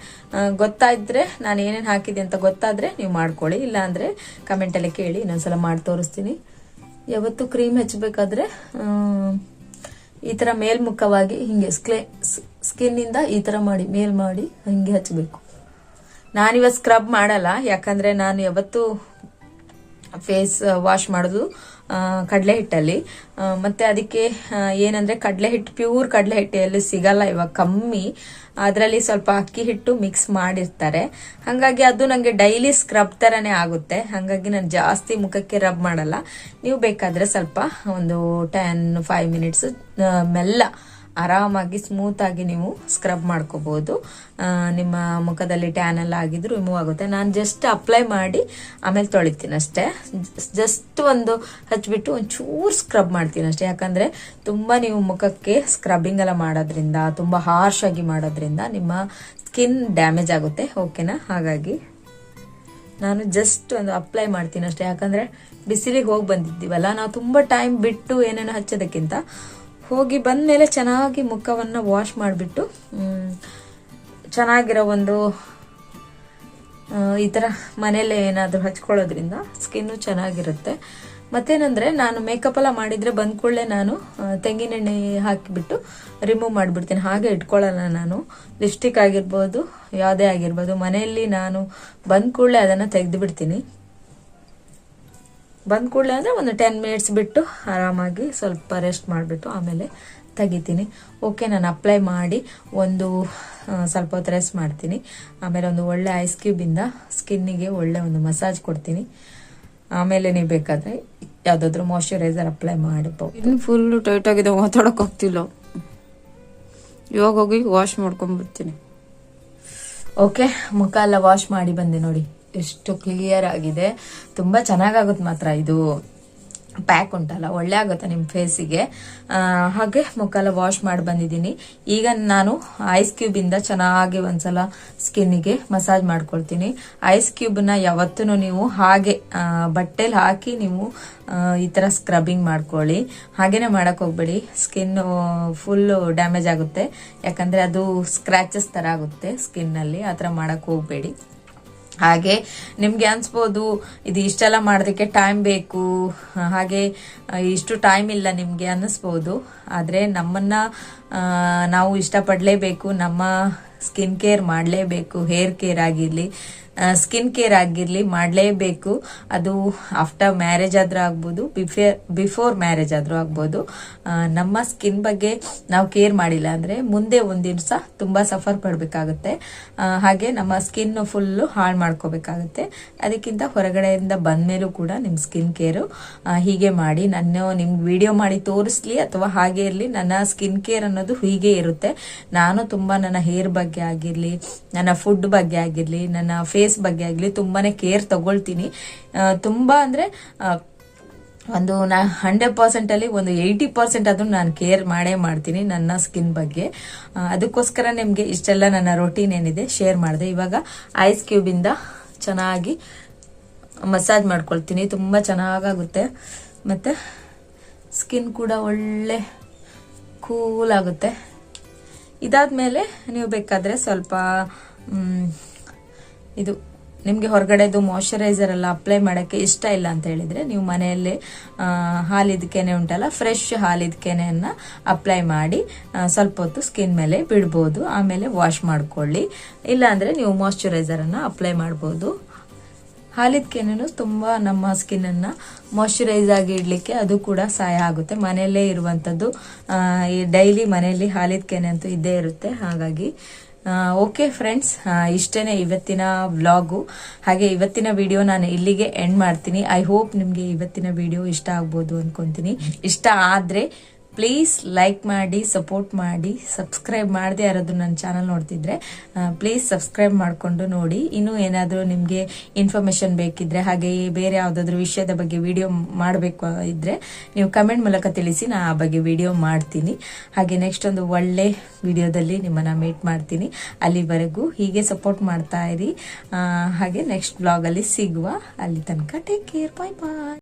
ಗೊತ್ತಾಯಿದ್ರೆ ನಾನು ಏನೇನು ಹಾಕಿದೆ ಅಂತ ಗೊತ್ತಾದ್ರೆ ನೀವು ಮಾಡ್ಕೊಳ್ಳಿ. ಇಲ್ಲಾಂದರೆ ಕಮೆಂಟಲ್ಲಿ ಕೇಳಿ, ಇನ್ನೊಂದ್ಸಲ ಮಾಡಿ ತೋರಿಸ್ತೀನಿ. ಯಾವತ್ತು ಕ್ರೀಮ್ ಹಚ್ಚಬೇಕಾದ್ರೆ ಈ ಥರ ಮೇಲ್ಮುಖವಾಗಿ ಹಿಂಗೆ ಸ್ಕ್ಲೇ ಸ್ಕಿನ್ನಿಂದ ಈ ಥರ ಮಾಡಿ, ಮೇಲ್ ಮಾಡಿ, ಹಿಂಗೆ ಹಚ್ಚಬೇಕು ನಾನಿವತ್ತು ಸ್ಕ್ರಬ್ ಮಾಡಲ್ಲ, ಯಾಕಂದ್ರೆ ನಾನು ಯಾವತ್ತು ಫೇಸ್ ವಾಶ್ ಮಾಡೋದು ಕಡಲೆ ಹಿಟ್ಟಲ್ಲಿ ಮತ್ತೆ ಅದಕ್ಕೆ ಏನಂದ್ರೆ ಕಡಲೆ ಹಿಟ್ಟು ಪ್ಯೂರ್ ಕಡಲೆ ಹಿಟ್ಟು ಎಲ್ಲೂ ಸಿಗಲ್ಲ ಇವಾಗ, ಕಮ್ಮಿ. ಅದರಲ್ಲಿ ಸ್ವಲ್ಪ ಅಕ್ಕಿ ಹಿಟ್ಟು ಮಿಕ್ಸ್ ಮಾಡಿರ್ತಾರೆ. ಹಾಗಾಗಿ ಅದು ನನಗೆ ಡೈಲಿ ಸ್ಕ್ರಬ್ ತರನೇ ಆಗುತ್ತೆ. ಹಾಗಾಗಿ ನಾನು ಜಾಸ್ತಿ ಮುಖಕ್ಕೆ ರಬ್ ಮಾಡಲ್ಲ. ನೀವು ಬೇಕಾದ್ರೆ ಸ್ವಲ್ಪ ಒಂದು ಟೆನ್ ಫೈವ್ ಮಿನಿಟ್ಸ್ ಮೆಲ್ಲ ಆರಾಮಾಗಿ ಸ್ಮೂತ್ ಆಗಿ ನೀವು ಸ್ಕ್ರಬ್ ಮಾಡ್ಕೋಬಹುದು ನಿಮ್ಮ ಮುಖದಲ್ಲಿ ಟ್ಯಾನ್ ಎಲ್ಲ ಆಗಿದ್ರು ರಿಮೂವ್ ಆಗುತ್ತೆ. ನಾನು ಜಸ್ಟ್ ಅಪ್ಲೈ ಮಾಡಿ ಆಮೇಲೆ ತೊಳಿತೀನಿ ಅಷ್ಟೇ. ಜಸ್ಟ್ ಒಂದು ಹಚ್ಬಿಟ್ಟು ಒಂಚೂರು ಸ್ಕ್ರಬ್ ಮಾಡ್ತೀನಿ ಅಷ್ಟೇ. ಯಾಕಂದ್ರೆ ತುಂಬಾ ನೀವು ಮುಖಕ್ಕೆ ಸ್ಕ್ರಬ್ಬಿಂಗ್ ಎಲ್ಲ ಮಾಡೋದ್ರಿಂದ, ತುಂಬಾ ಹಾರ್ಶ್ ಆಗಿ ಮಾಡೋದ್ರಿಂದ ನಿಮ್ಮ ಸ್ಕಿನ್ ಡ್ಯಾಮೇಜ್ ಆಗುತ್ತೆ. ಓಕೆನಾ ಹಾಗಾಗಿ ನಾನು ಜಸ್ಟ್ ಒಂದು ಅಪ್ಲೈ ಮಾಡ್ತೀನಿ ಅಷ್ಟೇ. ಯಾಕಂದ್ರೆ ಬಿಸಿಲಿಗೆ ಹೋಗಿ ಬಂದಿದ್ದೀವಲ್ಲ, ನಾವು ತುಂಬಾ ಟೈಮ್ ಬಿಟ್ಟು ಏನೇನು ಹಚ್ಚೋದಕ್ಕಿಂತ ಹೋಗಿ ಬಂದ ಮೇಲೆ ಚೆನ್ನಾಗಿ ಮುಖವನ್ನು ವಾಶ್ ಮಾಡಿಬಿಟ್ಟು ಚೆನ್ನಾಗಿರೋ ಒಂದು ಈ ಥರ ಮನೆಯಲ್ಲೇ ಏನಾದರೂ ಹಚ್ಕೊಳ್ಳೋದ್ರಿಂದ ಸ್ಕಿನ್ನು ಚೆನ್ನಾಗಿರುತ್ತೆ. ಮತ್ತೇನಂದರೆ ನಾನು ಮೇಕಪ್ ಎಲ್ಲ ಮಾಡಿದರೆ ಬಂದ ಕೂಡಲೇ ನಾನು ತೆಂಗಿನೆಣ್ಣೆ ಹಾಕಿಬಿಟ್ಟು ರಿಮೂವ್ ಮಾಡಿಬಿಡ್ತೀನಿ. ಹಾಗೆ ಇಟ್ಕೊಳ್ಳಲ್ಲ ನಾನು. ಲಿಪ್ಸ್ಟಿಕ್ ಆಗಿರ್ಬೋದು, ಯಾವುದೇ ಆಗಿರ್ಬೋದು, ಮನೆಯಲ್ಲಿ ನಾನು ಬಂದ ಕೂಡಲೇ ಅದನ್ನು ತೆಗೆದು ಬಿಡ್ತೀನಿ ಬಂದ ಕೂಡಲೇ ಅಂದರೆ ಒಂದು ಟೆನ್ ಮಿನಿಟ್ಸ್ ಬಿಟ್ಟು ಆರಾಮಾಗಿ ಸ್ವಲ್ಪ ರೆಸ್ಟ್ ಮಾಡಿಬಿಟ್ಟು ಆಮೇಲೆ ತೆಗಿತೀನಿ. ಓಕೆ ನಾನು ಅಪ್ಲೈ ಮಾಡಿ ಒಂದು ಸ್ವಲ್ಪ ಹೊತ್ತು ರೆಸ್ಟ್ ಮಾಡ್ತೀನಿ. ಆಮೇಲೆ ಒಂದು ಒಳ್ಳೆ ಐಸ್ ಕ್ಯೂಬಿಂದ ಸ್ಕಿನ್ನಿಗೆ ಒಳ್ಳೆ ಒಂದು ಮಸಾಜ್ ಕೊಡ್ತೀನಿ. ಆಮೇಲೆ ನೀವು ಬೇಕಾದರೆ ಯಾವುದಾದ್ರೂ ಮಾಯಶ್ಚರೈಸರ್ ಅಪ್ಲೈ ಮಾಡಬಹುದು ಇನ್ನು ಫುಲ್ ಟೈಟ್ ಆಗಿದೆ ಮಾತಾಡೋಕೆ ಹೋಗ್ತಿಲ್ಲ. ಇವಾಗ ಹೋಗಿ ವಾಶ್ ಮಾಡ್ಕೊಂಡ್ಬರ್ತೀನಿ ಓಕೆ ಮುಖ ಎಲ್ಲ ವಾಶ್ ಮಾಡಿ ಬಂದೆ ನೋಡಿ. ಎಷ್ಟು ಕ್ಲಿಯರ್ ಆಗಿದೆ. ತುಂಬ ಚೆನ್ನಾಗಾಗುತ್ತೆ ಮಾತ್ರ ಇದು ಪ್ಯಾಕ್ ಉಂಟಲ್ಲ, ಒಳ್ಳೆ ಆಗುತ್ತೆ ನಿಮ್ಮ ಫೇಸಿಗೆ ಹಾಗೆ ಮುಖ ಎಲ್ಲ ವಾಶ್ ಮಾಡಿ ಬಂದಿದ್ದೀನಿ. ಈಗ ನಾನು ಐಸ್ ಕ್ಯೂಬಿಂದ ಚೆನ್ನಾಗಿ ಒಂದ್ಸಲ ಸ್ಕಿನ್ನಿಗೆ ಮಸಾಜ್ ಮಾಡ್ಕೊಳ್ತೀನಿ. ಐಸ್ ಕ್ಯೂಬ್ನ ಯಾವತ್ತೂ ನೀವು ಹಾಗೆ ಬಟ್ಟೆಲಿ ಹಾಕಿ ನೀವು ಈ ಥರ ಸ್ಕ್ರಬ್ಬಿಂಗ್ ಮಾಡ್ಕೊಳ್ಳಿ. ಹಾಗೇನೆ ಮಾಡಕ್ ಹೋಗ್ಬೇಡಿ. ಸ್ಕಿನ್ ಫುಲ್ ಡ್ಯಾಮೇಜ್ ಆಗುತ್ತೆ. ಯಾಕಂದ್ರೆ ಅದು ಸ್ಕ್ರಾಚಸ್ ತರ ಆಗುತ್ತೆ ಸ್ಕಿನ್ನಲ್ಲಿ ಆ ಥರ ಮಾಡಕ್ ಹೋಗ್ಬೇಡಿ. ಹಾಗೆ ನಿಮ್ಗೆ ಅನ್ಸ್ಬೋದು, ಇದು ಇಷ್ಟೆಲ್ಲ ಮಾಡೋದಕ್ಕೆ ಟೈಮ್ ಬೇಕು, ಹಾಗೆ ಇಷ್ಟು ಟೈಮ್ ಇಲ್ಲ ನಿಮ್ಗೆ ಅನ್ನಿಸ್ಬೋದು ಆದ್ರೆ ನಮ್ಮನ್ನ ನಾವು ಇಷ್ಟಪಡಲೇಬೇಕು, ನಮ್ಮ ಸ್ಕಿನ್ ಕೇರ್ ಮಾಡಲೇಬೇಕು ಹೇರ್ ಕೇರ್ ಆಗಿರಲಿ ಸ್ಕಿನ್ ಕೇರ್ ಆಗಿರಲಿ ಮಾಡಲೇಬೇಕು. ಅದು ಆಫ್ಟರ್ ಮ್ಯಾರೇಜ್ ಆದ್ರೂ ಆಗ್ಬೋದು ಬಿಫೇ ಬಿಫೋರ್ ಮ್ಯಾರೇಜ್ ಆದರೂ ಆಗ್ಬೋದು. ನಮ್ಮ ಸ್ಕಿನ್ ಬಗ್ಗೆ ನಾವು ಕೇರ್ ಮಾಡಿಲ್ಲ ಅಂದ್ರೆ ಮುಂದೆ ಒಂದಿನ ದಿವಸ ತುಂಬಾ ಸಫರ್ ಪಡಬೇಕಾಗುತ್ತೆ. ಹಾಗೆ ನಮ್ಮ ಸ್ಕಿನ್ ಫುಲ್ಲು ಹಾಳು ಮಾಡ್ಕೋಬೇಕಾಗುತ್ತೆ. ಅದಕ್ಕಿಂತ ಹೊರಗಡೆಯಿಂದ ಬಂದ್ಮೇಲೂ ಕೂಡ ನಿಮ್ಮ ಸ್ಕಿನ್ ಕೇರು ಹೀಗೆ ಮಾಡಿ ನಾನು ನಿಮ್ಗೆ ವಿಡಿಯೋ ಮಾಡಿ ತೋರಿಸ್ಲಿ ಅಥವಾ ಹಾಗೆ ಇರಲಿ, ನನ್ನ ಸ್ಕಿನ್ ಕೇರ್ ಅನ್ನೋದು ಹೀಗೆ ಇರುತ್ತೆ. ನಾನು ತುಂಬಾ ನನ್ನ ಹೇರ್ ಬಗ್ಗೆ ಆಗಿರ್ಲಿ, ನನ್ನ ಫುಡ್ ಬಗ್ಗೆ ಆಗಿರ್ಲಿ, ನನ್ನ ಫೇಸ್ ಬಗ್ಗೆ ಆಗಲಿ ತುಂಬಾನೇ ಕೇರ್ ತಗೊಳ್ತೀನಿ. ತುಂಬಾ ಅಂದ್ರೆ ಒಂದು ನಾ ಹಂಡ್ರೆಡ್ ಪರ್ಸೆಂಟ್ ಅಲ್ಲಿ ಒಂದು ಏಯ್ಟಿ ಪರ್ಸೆಂಟ್ ಆದರೂ ನಾನು ಕೇರ್ ಮಾಡೇ ಮಾಡ್ತೀನಿ ನನ್ನ ಸ್ಕಿನ್ ಬಗ್ಗೆ. ಅದಕ್ಕೋಸ್ಕರ ನಿಮಗೆ ಇಷ್ಟೆಲ್ಲ ನನ್ನ ರೊಟೀನ್ ಏನಿದೆ ಶೇರ್ ಮಾಡಿದೆ. ಇವಾಗ ಐಸ್ ಕ್ಯೂಬಿಂದ ಚೆನ್ನಾಗಿ ಮಸಾಜ್ ಮಾಡ್ಕೊಳ್ತೀನಿ. ತುಂಬ ಚೆನ್ನಾಗಾಗುತ್ತೆ. ಮತ್ತೆ ಸ್ಕಿನ್ ಕೂಡ ಒಳ್ಳೆ ಕೂಲ್ ಆಗುತ್ತೆ. ಇದಾದ್ಮೇಲೆ ನೀವು ಬೇಕಾದರೆ ಸ್ವಲ್ಪ ಇದು ನಿಮಗೆ ಹೊರಗಡೆದು ಮಾಯಶ್ಚರೈಸರ್ ಎಲ್ಲ ಅಪ್ಲೈ ಮಾಡೋಕ್ಕೆ ಇಷ್ಟ ಇಲ್ಲ ಅಂತ ಹೇಳಿದ್ರೆ ನೀವು ಮನೆಯಲ್ಲೇ ಹಾಲಿದ ಕೆನೆ ಉಂಟಲ್ಲ ಫ್ರೆಶ್ ಹಾಲಿದ ಕೆನೆಯನ್ನು ಅಪ್ಲೈ ಮಾಡಿ ಸ್ವಲ್ಪ ಹೊತ್ತು ಸ್ಕಿನ್ ಮೇಲೆ ಬಿಡ್ಬೋದು, ಆಮೇಲೆ ವಾಶ್ ಮಾಡ್ಕೊಳ್ಳಿ. ಇಲ್ಲಾಂದರೆ ನೀವು ಮಾಯಶ್ಚರೈಸರನ್ನು ಅಪ್ಲೈ ಮಾಡ್ಬೋದು. ಹಾಲಿದ ಕೆನೆನು ತುಂಬ ನಮ್ಮ ಸ್ಕಿನ್ನನ್ನು ಮಾಯಶ್ಚರೈಸ್ ಆಗಿ ಇಡಲಿಕ್ಕೆ ಅದು ಕೂಡ ಸಹಾಯ ಆಗುತ್ತೆ. ಮನೆಯಲ್ಲೇ ಇರುವಂಥದ್ದು ಆ, ಈ ಡೈಲಿ ಮನೆಯಲ್ಲಿ ಹಾಲಿದ ಕೆನೆ ಅಂತೂ ಇದ್ದೇ ಇರುತ್ತೆ. ಹಾಗಾಗಿ ಓಕೆ ಫ್ರೆಂಡ್ಸ್ ಇಷ್ಟೇನೆ ಇವತ್ತಿನ ವ್ಲಾಗು. ಹಾಗೆ ಇವತ್ತಿನ ವಿಡಿಯೋ ನಾನು ಇಲ್ಲಿಗೆ ಎಂಡ್ ಮಾಡ್ತೀನಿ. ಐ ಹೋಪ್ ನಿಮಗೆ ಇವತ್ತಿನ ವಿಡಿಯೋ ಇಷ್ಟ ಆಗ್ಬೋದು ಅನ್ಕೊಂತೀನಿ. ಇಷ್ಟ ಆದರೆ ಪ್ಲೀಸ್ ಲೈಕ್ ಮಾಡಿ ಸಪೋರ್ಟ್ ಮಾಡಿ ಸಬ್ಸ್ಕ್ರೈಬ್ ಮಾಡದೆ ಯಾರಾದರೂ ನನ್ನ ಚಾನಲ್ ನೋಡ್ತಿದ್ರೆ ಪ್ಲೀಸ್ ಸಬ್ಸ್ಕ್ರೈಬ್ ಮಾಡಿಕೊಂಡು ನೋಡಿ. ಇನ್ನೂ ಏನಾದರೂ ನಿಮಗೆ ಇನ್ಫಾರ್ಮೇಷನ್ ಬೇಕಿದ್ರೆ, ಹಾಗೆ ಬೇರೆ ಯಾವುದಾದ್ರೂ ವಿಷಯದ ಬಗ್ಗೆ ವಿಡಿಯೋ ಮಾಡಬೇಕು ಇದ್ದರೆ ನೀವು ಕಮೆಂಟ್ ಮೂಲಕ ತಿಳಿಸಿ ನಾನು ಆ ಬಗ್ಗೆ ವಿಡಿಯೋ ಮಾಡ್ತೀನಿ. ಹಾಗೆ ನೆಕ್ಸ್ಟ್ ಒಂದು ಒಳ್ಳೆ ವಿಡಿಯೋದಲ್ಲಿ ನಿಮ್ಮನ್ನು ಮೀಟ್ ಮಾಡ್ತೀನಿ. ಅಲ್ಲಿವರೆಗೂ ಹೀಗೆ ಸಪೋರ್ಟ್ ಮಾಡ್ತಾ ಇರಿ. ಹಾಗೆ ನೆಕ್ಸ್ಟ್ ಬ್ಲಾಗಲ್ಲಿ ಸಿಗುವ. ಅಲ್ಲಿ ತನಕ ಟೇಕ್ ಕೇರ್ ಬಾಯ್ ಬಾಯ್